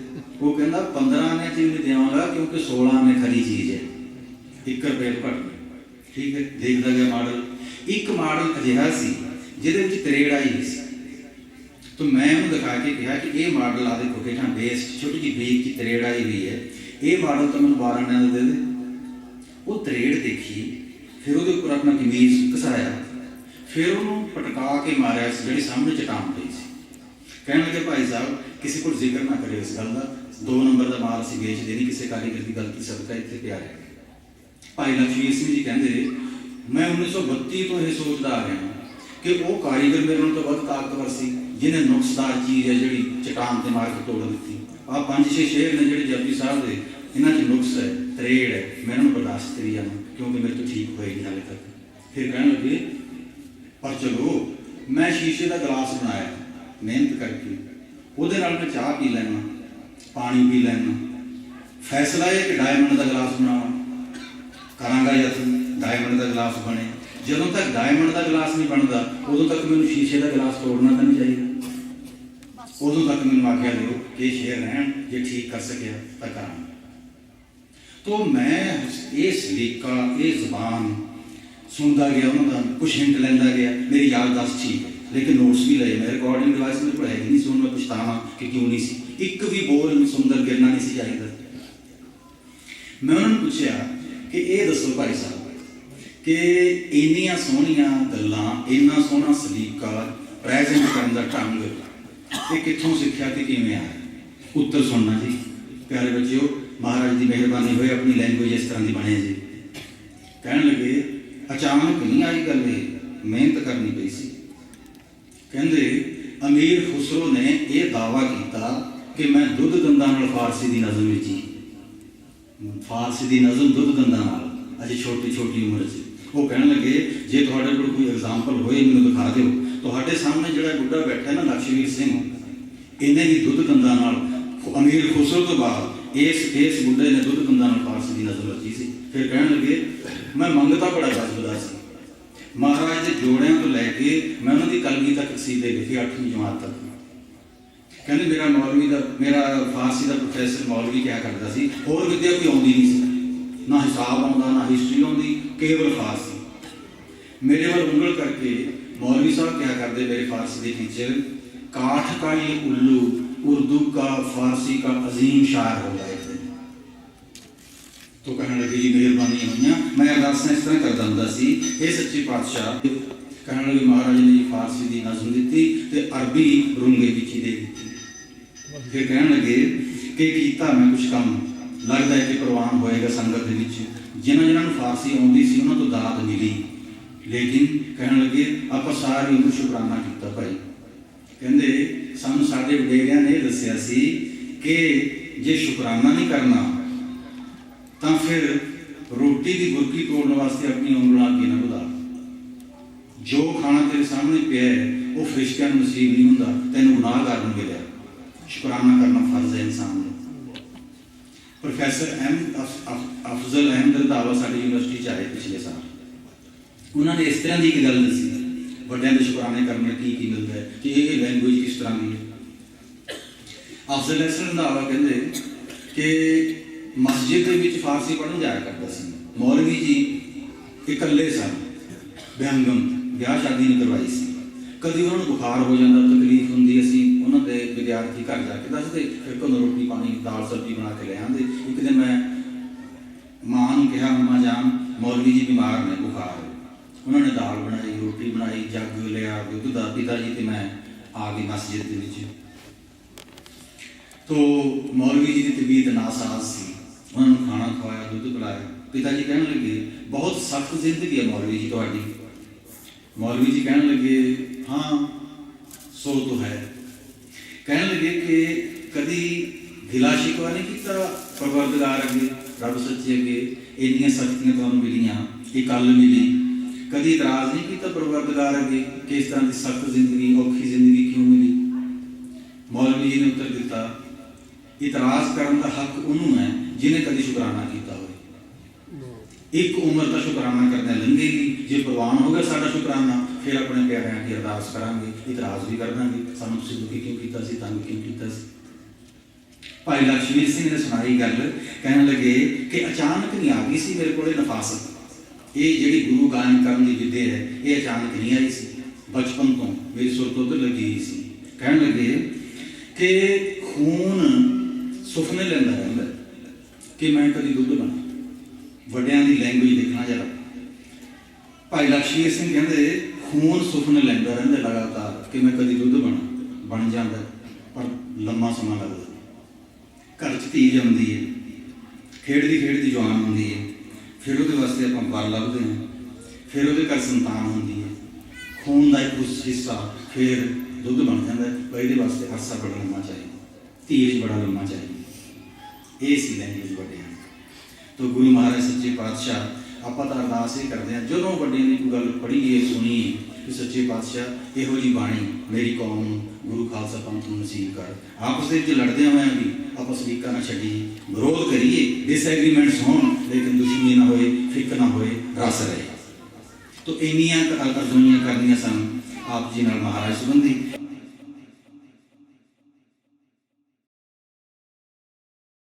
ਉਹ ਕਹਿੰਦਾ 15 ਆਨੇ ਚ ਵੀ ਦੇਵਾਂਗਾ ਕਿਉਂਕਿ 16 ਆਨੇ ਖਰੀ ਚੀਜ਼ ਹੈ। 1 ਰੁਪਏ ਤੋਂ ਘੱਟ ਠੀਕ ਹੈ, ਦੇਖਦਾ ਗਿਆ ਮਾਡਲ। ਇੱਕ ਮਾਡਲ ਅਜਿਹਾ ਸੀ, ਜਿਹਦੇ ਵਿੱਚ ਤਰੇੜ ਆਈ ਹੋਈ ਸੀ। तो मैं ਉਹਨੂੰ ਦਿਖਾ ਕੇ ਕਿਹਾ ਕਿ ਇਹ ਮਾਡਲ ਆ ਦੇਖੋ ਹੇਠਾਂ ਬੇਸ ਛੋਟੀ ਜਿਹੀ ਬਰੀਕ ਜਿਹੀ ਤਰੇੜ ਆਈ ਹੋਈ ਹੈ। ਇਹ ਮਾਡਲ ਤਾਂ ਮੈਨੂੰ 12 ਆਨਿਆਂ ਦਾ ਦੇ ਦੇ। ਉਹ ਤਰੇੜ ਦੇਖੀ, ਫਿਰ ਉਹਦੇ ਉੱਪਰ ਆਪਣਾ ਕਮੀਜ਼ ਘਸਾਇਆ। ਫਿਰ ਉਹਨੂੰ ਪਟਕਾ ਕੇ ਮਾਰਿਆ ਸੀ ਜਿਹੜੀ ਸਾਹਮਣੇ ਚਟਾਨ ਪਈ ਸੀ। ਕਹਿਣ ਲੱਗੇ ਭਾਈ ਸਾਹਿਬ, ਕਿਸੇ ਕੋਲ ਜ਼ਿਕਰ ਨਾ ਕਰਿਓ ਇਸ ਗੱਲ ਦਾ। ਦੋ ਨੰਬਰ ਦਾ ਮਾਲ ਅਸੀਂ ਵੇਚਦੇ ਨਹੀਂ, ਕਿਸੇ ਕਾਰੀਗਰ ਦੀ ਗਲਤੀ ਸਦਕਾ ਇੱਥੇ ਪਿਆ ਹੈ ਭਾਈ ਲక్ష్ਮੀ ਸਿੰਘ ਜੀ ਕਹਿੰਦੇ, ਮੈਂ 1932 ਤੋਂ ਇਹ ਸੋਚਦਾ ਆ ਰਿਹਾ ਕਿ ਉਹ ਕਾਰੀਗਰ ਮੇਰੇ ਨਾਲੋਂ ਤਾਂ ਵੱਧ ਤਾਕਤਵਰ ਸੀ, ਜਿਹਨੇ ਨੁਕਸਦਾਰ ਚੀਜ਼ ਹੈ ਜਿਹੜੀ ਚਟਾਨ ਤੇ ਮਾਰ ਕੇ ਤੋੜ ਦਿੱਤੀ। ਆ ਪੰਜ ਛੇ ਸ਼ੇਰ ਨੇ ਜਿਹੜੇ ਜਪਜੀ ਸਾਹਿਬ ਦੇ, ਇਹਨਾਂ 'ਚ ਨੁਕਸ ਹੈ, ਤਰੇੜ ਹੈ, ਮੈਂ ਇਹਨਾਂ ਨੂੰ ਬਰਦਾਸ਼ਤ ਕਰੀ ਜਾਵਾਂ, ਕਿਉਂਕਿ ਮੇਰੇ ਤੋਂ ਠੀਕ ਹੋਏਗੀ ਨਹੀਂ ਹਾਲੇ ਤੱਕ। ਫਿਰ ਕਹਿਣ ਲੱਗੇ ਪਰ ਚਲੋ, ਮੈਂ ਸ਼ੀਸ਼ੇ ਦਾ ਗਲਾਸ ਬਣਾਇਆ, ਮਿਹਨਤ ਕਰਕੇ। ਉਹਦੇ ਨਾਲ ਮੈਂ ਚਾਹ ਪੀ ਲੈਣਾ ਪਾਣੀ ਪੀ ਲੈਣਾ ਫੈਸਲਾ ਇਹ ਕਿ ਡਾਇਮੰਡ ਦਾ ਗਲਾਸ ਬਣਾਵਾਂ। ਕਰਾਂਗਾ ਯਤਨ ਡਾਇਮੰਡ ਦਾ ਗਲਾਸ ਬਣੇ। ਜਦੋਂ ਤੱਕ ਡਾਇਮੰਡ ਦਾ ਗਲਾਸ ਨਹੀਂ ਬਣਦਾ, ਉਦੋਂ ਤੱਕ ਮੈਨੂੰ ਸ਼ੀਸ਼ੇ ਦਾ ਗਲਾਸ ਤੋੜਨਾ ਤਾਂ ਨਹੀਂ ਚਾਹੀਦਾ। ਉਦੋਂ ਤੱਕ ਮੈਨੂੰ ਆਖਿਆ ਦਿਓ ਕਿ ਇਹ ਸ਼ੇਰ ਰਹਿਣ, ਜੇ ਠੀਕ ਕਰ ਸਕਿਆ ਤਾਂ ਕਰਾਂ ਤੋ ਮੈਂ ਇਹ ਸਲੀਕਾ ਇਹ ਜ਼ਬਾਨ ਸੁਣਦਾ ਗਿਆ, ਉਹਨਾਂ ਦਾ ਕੁਛ ਹਿੰਟ ਲੈਂਦਾ ਗਿਆ, ਮੇਰੀ ਯਾਦਦਾਸ਼ਤ ਠੀਕ ਹੈ। ਲੇਕਿਨ ਨੋਟਸ ਵੀ ਲਏ, ਮੈਂ ਰਿਕਾਰਡਿੰਗ ਡਿਵਾਈਸ ਮੇਰੇ ਕੋਲ ਹੈ ਨਹੀਂ ਸੀ ਮੈਂ ਪਛਤਾਵਾਂ ਕਿ ਕਿਉਂ ਨਹੀਂ ਸੀ। ਇੱਕ ਵੀ ਬੋਲ ਸੁੰਦਰ ਗਿਰਨਾ ਨਹੀਂ ਸੀ ਚਾਹੀਦਾ। ਮੈਂ ਉਹਨਾਂ ਨੂੰ ਪੁੱਛਿਆ ਕਿ ਇਹ ਦੱਸੋ ਭਾਈ ਸਾਹਿਬ, ਕਿ ਇੰਨੀਆਂ ਸੋਹਣੀਆਂ ਗੱਲਾਂ, ਇੰਨਾ ਸੋਹਣਾ ਸਲੀਕਾ ਪ੍ਰੈਜ਼ੈਂਟ ਕਰਨ ਦਾ ਢੰਗ, ਇਹ ਕਿੱਥੋਂ ਸਿੱਖਿਆ ਤੇ ਕਿਵੇਂ ਆਇਆ? ਉੱਤਰ ਸੁਣਨਾ ਜੀ। ਪਿਆਰੇ ਬੱਚਿਓ, ਮਹਾਰਾਜ ਦੀ ਮਿਹਰਬਾਨੀ ਹੋਈ ਆਪਣੀ ਲੈਂਗੁਏਜ ਇਸ ਤਰ੍ਹਾਂ ਦੀ ਬਣੇ ਜੀ। ਕਹਿਣ ਲੱਗੇ ਅਚਾਨਕ ਨਹੀਂ ਆਈ ਗੱਲ ਇਹ? ਮਿਹਨਤ ਕਰਨੀ ਪਈ ਸੀ। ਕਹਿੰਦੇ, ਅਮੀਰ ਖੁਸਰੋ ਨੇ ਇਹ ਦਾਵਾ ਕੀਤਾ ਕਿ ਮੈਂ ਦੁੱਧ ਦੰਦਾਂ ਨਾਲ ਫਾਰਸੀ ਦੀ ਨਜ਼ਮ ਵਿੱਚ। ਹੀ ਫਾਰਸੀ ਦੀ ਨਜ਼ਮ ਦੁੱਧ ਦੰਦਾਂ ਨਾਲ, ਅਜੇ ਛੋਟੀ ਛੋਟੀ ਉਮਰ 'ਚ। ਉਹ ਕਹਿਣ ਲੱਗੇ, ਜੇ ਤੁਹਾਡੇ ਕੋਲ ਕੋਈ ਐਗਜ਼ਾਮਪਲ ਹੋਏ, ਮੈਨੂੰ ਦਿਖਾ ਦਿਓ। ਤੁਹਾਡੇ ਸਾਹਮਣੇ ਜਿਹੜਾ ਗੁੱਡਾ ਬੈਠਾ ਨਾ, ਲਕਸ਼ਵੀਰ ਸਿੰਘ, ਇਹਨੇ ਵੀ ਦੁੱਧ ਦੰਦਾਂ ਨਾਲ, ਅਮੀਰ ਖੁਸਰੋ ਤੋਂ ਬਾਅਦ ਇਸ ਇਸ ਗੁੱਡੇ ਨੇ ਦੁੱਧ ਦੰਦਾਂ ਨਾਲ ਫਾਰਸੀ ਦੀ ਨਜ਼ਮ ਰਚੀ ਸੀ। ਫਿਰ ਕਹਿਣ ਲੱਗੇ ਮੈਂ ਮੰਗਤਾ ਬੜਾ ਦੱਸਦਾ ਸੀ। ਮਹਾਰਾਜ ਦੇ ਜੋੜਿਆਂ ਤੋਂ ਲੈ ਕੇ ਮੈਂ ਉਹਨਾਂ ਦੀ ਕਲਗੀ ਤੱਕ ਕਸੀਦੇ ਲਿਖੇ 8ਵੀਂ ਜਮਾਤ ਤੱਕ। ਕਹਿੰਦੇ ਮੇਰਾ ਮੌਲਵੀ ਦਾ, ਮੇਰਾ ਫਾਰਸੀ ਦਾ ਪ੍ਰੋਫੈਸਰ ਮੌਲਵੀ ਕਿਹਾ ਕਰਦਾ ਸੀ, ਹੋਰ ਵਿਦਿਆ ਕੋਈ ਆਉਂਦੀ ਨਹੀਂ ਸੀ। ਨਾ ਹਿਸਾਬ ਆਉਂਦਾ, ਨਾ ਹਿਸਟਰੀ ਆਉਂਦੀ, ਕੇਵਲ ਫਾਰਸੀ। ਮੇਰੇ ਵੱਲ ਉਂਗਲ ਕਰਕੇ ਮੌਲਵੀ ਸਾਹਿਬ ਕਿਹਾ ਕਰਦੇ ਮੇਰੇ ਫਾਰਸੀ ਦੇ ਟੀਚਰ ਕਾਠ ਕਾ ਇਹ ਉੱਲੂ, ਉਰਦੂ ਕਾ, ਫਾਰਸੀ ਕਾ ਅਜ਼ੀਮ ਸ਼ਾਇਰ ਹੋਗਾ ਤੋ ਕਹਿਣ ਲੱਗੇ ਜੀ ਮਿਹਰਬਾਨੀਆਂ ਹੋਈਆਂ। ਮੈਂ ਅਰਦਾਸਾਂ ਇਸ ਤਰ੍ਹਾਂ ਕਰਦਾ ਹੁੰਦਾ ਸੀ ਇਹ ਸੱਚੇ ਪਾਤਸ਼ਾਹ, ਕਹਿਣ ਲੱਗੇ ਮਹਾਰਾਜ ਨੇ ਜੀ ਫਾਰਸੀ ਦੀ ਨਜ਼ਮ ਦਿੱਤੀ ਤੇ ਅਰਬੀ ਰੁੰਗੇ ਵਿੱਚ ਹੀ ਦੇ ਦਿੱਤੀ। ਫਿਰ ਕਹਿਣ ਲੱਗੇ ਕਿ ਕੀਤਾ ਮੈਂ ਕੁਝ ਕੰਮ। ਲੱਗਦਾ ਹੈ ਕਿ ਪ੍ਰਵਾਨ ਹੋਏਗਾ ਸੰਗਤ ਦੇ ਵਿੱਚ। ਜਿਨ੍ਹਾਂ ਜਿਨ੍ਹਾਂ ਨੂੰ ਫਾਰਸੀ ਆਉਂਦੀ ਸੀ, ਉਹਨਾਂ ਤੋਂ ਦਾਤ ਮਿਲੀ। ਲੇਕਿਨ ਕਹਿਣ ਲੱਗੇ, ਆਪਾਂ ਸਾਰੀ ਉਮਰ ਸ਼ੁਕਰਾਨਾ ਕੀਤਾ ਭਾਈ। ਕਹਿੰਦੇ, ਸਾਨੂੰ ਸਾਡੇ ਵਡੇਰਿਆਂ ਨੇ ਇਹ ਦੱਸਿਆ ਸੀ ਕਿ ਜੇ ਸ਼ੁਕਰਾਨਾ ਨਹੀਂ ਕਰਨਾ ਤਾਂ ਫਿਰ ਰੋਟੀ ਦੀ ਬੁਰਕੀ ਤੋੜਨ ਵਾਸਤੇ ਆਪਣੀ ਉਂਗਲਾਂ ਅੱਗੇ ਨਾ ਵਧਾ ਜੋ ਖਾਣਾ ਤੇਰੇ ਸਾਹਮਣੇ ਪਿਆ ਹੈ, ਉਹ ਫਰਿਸ਼ਤਿਆਂ ਨੂੰ ਨਸੀਬ ਨਹੀਂ ਹੁੰਦਾ, ਤੈਨੂੰ ਗੁਨਾਹਗਾਰ ਨੂੰ ਮਿਲਿਆ। ਸ਼ੁਕਰਾਨਾ ਕਰਨਾ ਫਰਜ਼ ਹੈ ਇਨਸਾਨ ਨੂੰ। ਪ੍ਰੋਫੈਸਰ ਐਮ ਅਫਜ਼ਲ ਅਹਿਮਦ ਰੰਧਾਵਾ ਸਾਡੀ ਯੂਨੀਵਰਸਿਟੀ ਚ ਆਏ ਪਿਛਲੇ ਸਾਲ। ਉਹਨਾਂ ਨੇ ਇਸ ਤਰ੍ਹਾਂ ਦੀ ਇੱਕ ਗੱਲ ਦੱਸੀ, ਵੱਡਿਆਂ ਦੇ ਸ਼ੁਕਰਾਨੇ ਕਰਨ ਨਾਲ ਕੀ ਕੀ ਮਿਲਦਾ ਹੈ, ਕਿ ਇਹ ਲੈਂਗੁਏਜ ਕਿਸ ਤਰ੍ਹਾਂ ਦੀ ਹੈ। ਅਫਜ਼ਲ ਅਹਿਮਦ ਰੰਧਾਵਾ ਕਹਿੰਦੇ ਕਿ ਮਸਜਿਦ ਦੇ ਵਿੱਚ ਫਾਰਸੀ ਪੜ੍ਹਨ ਜਾਇਆ ਕਰਦਾ ਸੀ। ਮੌਲਵੀ ਜੀ ਇਕੱਲੇ ਸਨ। ਬਿਹੰਗਮ ਵਿਆਹ ਸ਼ਾਦੀ ਨਹੀਂ ਕਰਵਾਈ ਸੀ। ਕਦੀ ਉਹਨਾਂ ਨੂੰ ਬੁਖਾਰ ਹੋ ਜਾਂਦਾ, ਤਕਲੀਫ ਹੁੰਦੀ ਅਸੀਂ ਉਹਨਾਂ ਦੇ ਵਿਦਿਆਰਥੀ ਘਰ ਜਾ ਕੇ ਦੱਸਦੇ, ਫਿਰ ਕੋਲ ਰੋਟੀ ਪਾਣੀ, ਦਾਲ ਸਬਜ਼ੀ ਬਣਾ ਕੇ ਲੈ ਆਉਂਦੇ। ਇੱਕ ਦਿਨ ਮੈਂ ਮਾਂ ਨੂੰ ਕਿਹਾ ਅੰਮਾ ਜਾਨ, ਮੌਲਵੀ ਜੀ ਬਿਮਾਰ ਨੇ, ਬੁਖਾਰ। ਉਹਨਾਂ ਨੇ ਦਾਲ ਬਣਾਈ, ਰੋਟੀ ਬਣਾਈ, ਜੱਗ ਲਿਆ, ਦੁੱਧ ਦਾ ਪਿਤਾ ਜੀ ਤੇ ਮੈਂ ਆ ਗਈ ਮਸਜਿਦ ਦੇ ਵਿੱਚ। ਤੋ ਮੌਲਵੀ ਜੀ ਦੀ ਤਬੀਅਤ ਨਾਸਾਜ਼ ਸੀ। ਉਹਨਾਂ ਨੂੰ ਖਾਣਾ ਖਵਾਇਆ, ਦੁੱਧ ਪਿਲਾਇਆ। ਪਿਤਾ ਜੀ ਕਹਿਣ ਲੱਗੇ, ਬਹੁਤ ਸਖਤ ਜ਼ਿੰਦਗੀ ਹੈ ਮੌਲਵੀ ਜੀ ਤੁਹਾਡੀ? ਮੌਲਵੀ ਜੀ ਕਹਿਣ ਲੱਗੇ, ਹਾਂ, ਸੋ ਤਾਂ ਹੈ। ਕਹਿਣ ਲੱਗੇ ਕਿ ਕਦੀ ਗਿਲਾ ਸ਼ਿਕਵਾ ਨਹੀਂ ਕੀਤਾ ਪਰਵਰਦਗਾਰ ਅੱਗੇ, ਰੱਬ ਸੱਚੇ ਅੱਗੇ, ਇੰਨੀਆਂ ਸਖਤੀਆਂ ਤੁਹਾਨੂੰ ਮਿਲੀਆਂ ਇਹ ਕੱਲ ਮਿਲੀ। ਕਦੀ ਇਤਰਾਜ਼ ਨਹੀਂ ਕੀਤਾ ਪਰਵਰਦਗਾਰ ਅੱਗੇ ਕਿ ਇਸ ਤਰ੍ਹਾਂ ਦੀ ਸਖਤ ਜ਼ਿੰਦਗੀ, ਔਖੀ ਜ਼ਿੰਦਗੀ ਕਿਉਂ ਮਿਲੀ? ਮੌਲਵੀ ਜੀ ਨੇ ਉੱਤਰ ਦਿੱਤਾ ਇਤਰਾਜ਼ ਕਰਨ ਦਾ ਹੱਕ ਉਹਨੂੰ ਹੈ, ਜਿਹਨੇ ਕਦੀ ਸ਼ੁਕਰਾਨਾ ਕੀਤਾ ਹੋਵੇ। ਇੱਕ ਉਮਰ ਦਾ ਸ਼ੁਕਰਾਨਾ ਕਰਨਾ ਲੰਘੇਗੀ। ਜੇ ਪ੍ਰਵਾਨ ਹੋ ਗਿਆ ਸਾਡਾ ਸ਼ੁਕਰਾਨਾ, ਫਿਰ ਆਪਣੇ ਪਿਆਰਿਆਂ ਦੀ ਅਰਦਾਸ ਕਰਾਂਗੇ, ਇਤਰਾਜ਼ ਵੀ ਕਰ ਦਾਂਗੇ। ਸਾਨੂੰ ਤੁਸੀਂ ਦੁਖੀ ਕਿਉਂ ਕੀਤਾ ਸੀ, ਤੰਗ ਕਿਉਂ ਕੀਤਾ ਸੀ? ਭਾਈ ਲక్ష్ਮੀਰ ਸਿੰਘ ਨੇ ਸੁਣਾਈ ਗੱਲ, ਕਹਿਣ ਲੱਗੇ ਕਿ ਅਚਾਨਕ ਨਹੀਂ ਆ ਗਈ ਸੀ ਮੇਰੇ ਕੋਲੇ ਨਫਾਸਤ। ਇਹ ਜਿਹੜੀ ਗੁਰੂ ਗਾਇਨ ਕਰਨ ਦੀ ਵਿਦਿਆ ਹੈ, ਇਹ ਅਚਾਨਕ ਨਹੀਂ ਆਈ ਸੀ। ਬਚਪਨ ਤੋਂ ਮੇਰੀ ਸੁਰਤ ਉਧਰ ਲੱਗੀ ਸੀ। ਕਹਿਣ ਲੱਗੇ ਕਿ ਖੂਨ ਸੁਪਨੇ ਲੈਂਦਾ ਰਹਿੰਦਾ ਕਿ ਮੈਂ ਕਦੀ ਦੁੱਧ ਬਣਾ ਵੱਡਿਆਂ ਦੀ ਲੈਂਗੁਏਜ ਦੇਖਣਾ ਜਰਾ। ਭਾਈ ਲਕਸ਼ਮੀ ਸਿੰਘ ਕਹਿੰਦੇ, ਖੂਨ ਸੁਪਨੇ ਲੈਂਦਾ ਰਹਿੰਦਾ ਲਗਾਤਾਰ ਕਿ ਮੈਂ ਕਦੀ ਦੁੱਧ ਬਣਾ, ਬਣ ਜਾਂਦਾ, ਪਰ ਲੰਮਾ ਸਮਾਂ ਲੱਗਦਾ। ਘਰ 'ਚ ਧੀ ਜੰਮਦੀ ਹੈ ਖੇਡਦੀ ਖੇਡਦੀ ਜਵਾਨ ਹੁੰਦੀ ਹੈ ਫਿਰ ਉਹਦੇ ਵਾਸਤੇ ਆਪਾਂ ਵਰ ਲੱਭਦੇ ਹਾਂ। ਫਿਰ ਉਹਦੇ ਘਰ ਸੰਤਾਨ ਹੁੰਦੀ ਹੈ ਖੂਨ ਦਾ ਇੱਕ ਹਿੱਸਾ, ਫਿਰ ਦੁੱਧ ਬਣ ਜਾਂਦਾ। ਹੈ ਪਰ ਇਹਦੇ ਵਾਸਤੇ ਅਰਸਾ ਬੜਾ ਲੰਮਾ ਚਾਹੀਦਾ। ਧੀਰਜ ਬੜਾ ਲੰਮਾ ਚਾਹੀਦਾ। ਇਹ ਸੀ ਲੈਂਗੁਏਜ ਵੱਡਿਆਂ ਦੀ। ਗੁਰੂ ਮਹਾਰਾਜ ਸੱਚੇ ਪਾਤਸ਼ਾਹ, ਆਪਾਂ ਤਾਂ ਅਰਦਾਸ ਹੀ ਕਰਦੇ ਹਾਂ, ਜਦੋਂ ਵੱਡਿਆਂ ਦੀ ਕੋਈ ਗੱਲ ਪੜ੍ਹੀਏ ਸੁਣੀਏ ਕਿ ਸੱਚੇ ਪਾਤਸ਼ਾਹ, ਇਹੋ ਜੀ ਬਾਣੀ, ਮੇਰੀ ਕੌਮ ਨੂੰ ਗੁਰੂ ਖਾਲਸਾ ਪੰਥ ਨੂੰ ਨਸੀਬ ਕਰ। ਆਪਸ ਦੇ ਵਿੱਚ ਲੜਦੇ ਹੋਏ ਵੀ ਆਪਾਂ ਸਲੀਕਾ ਨਾ ਛੱਡੀਏ, ਵਿਰੋਧ ਕਰੀਏ ਡਿਸਐਗਰੀਮੈਂਟਸ ਹੋਣ, ਲੇਕਿਨ ਦੁਸ਼ਮਣੀ ਨਾ ਹੋਏ, ਫਿੱਕ ਨਾ ਹੋਏ, ਰਸ ਰਹੇ। ਤੋ ਇੰਨੀਆਂ ਕੁ ਅਰਜ਼ੋਈਆਂ ਕਰਨੀਆਂ ਸਨ, ਆਪ ਜੀ ਨਾਲ ਮਹਾਰਾਜ ਸੰਬੰਧੀ।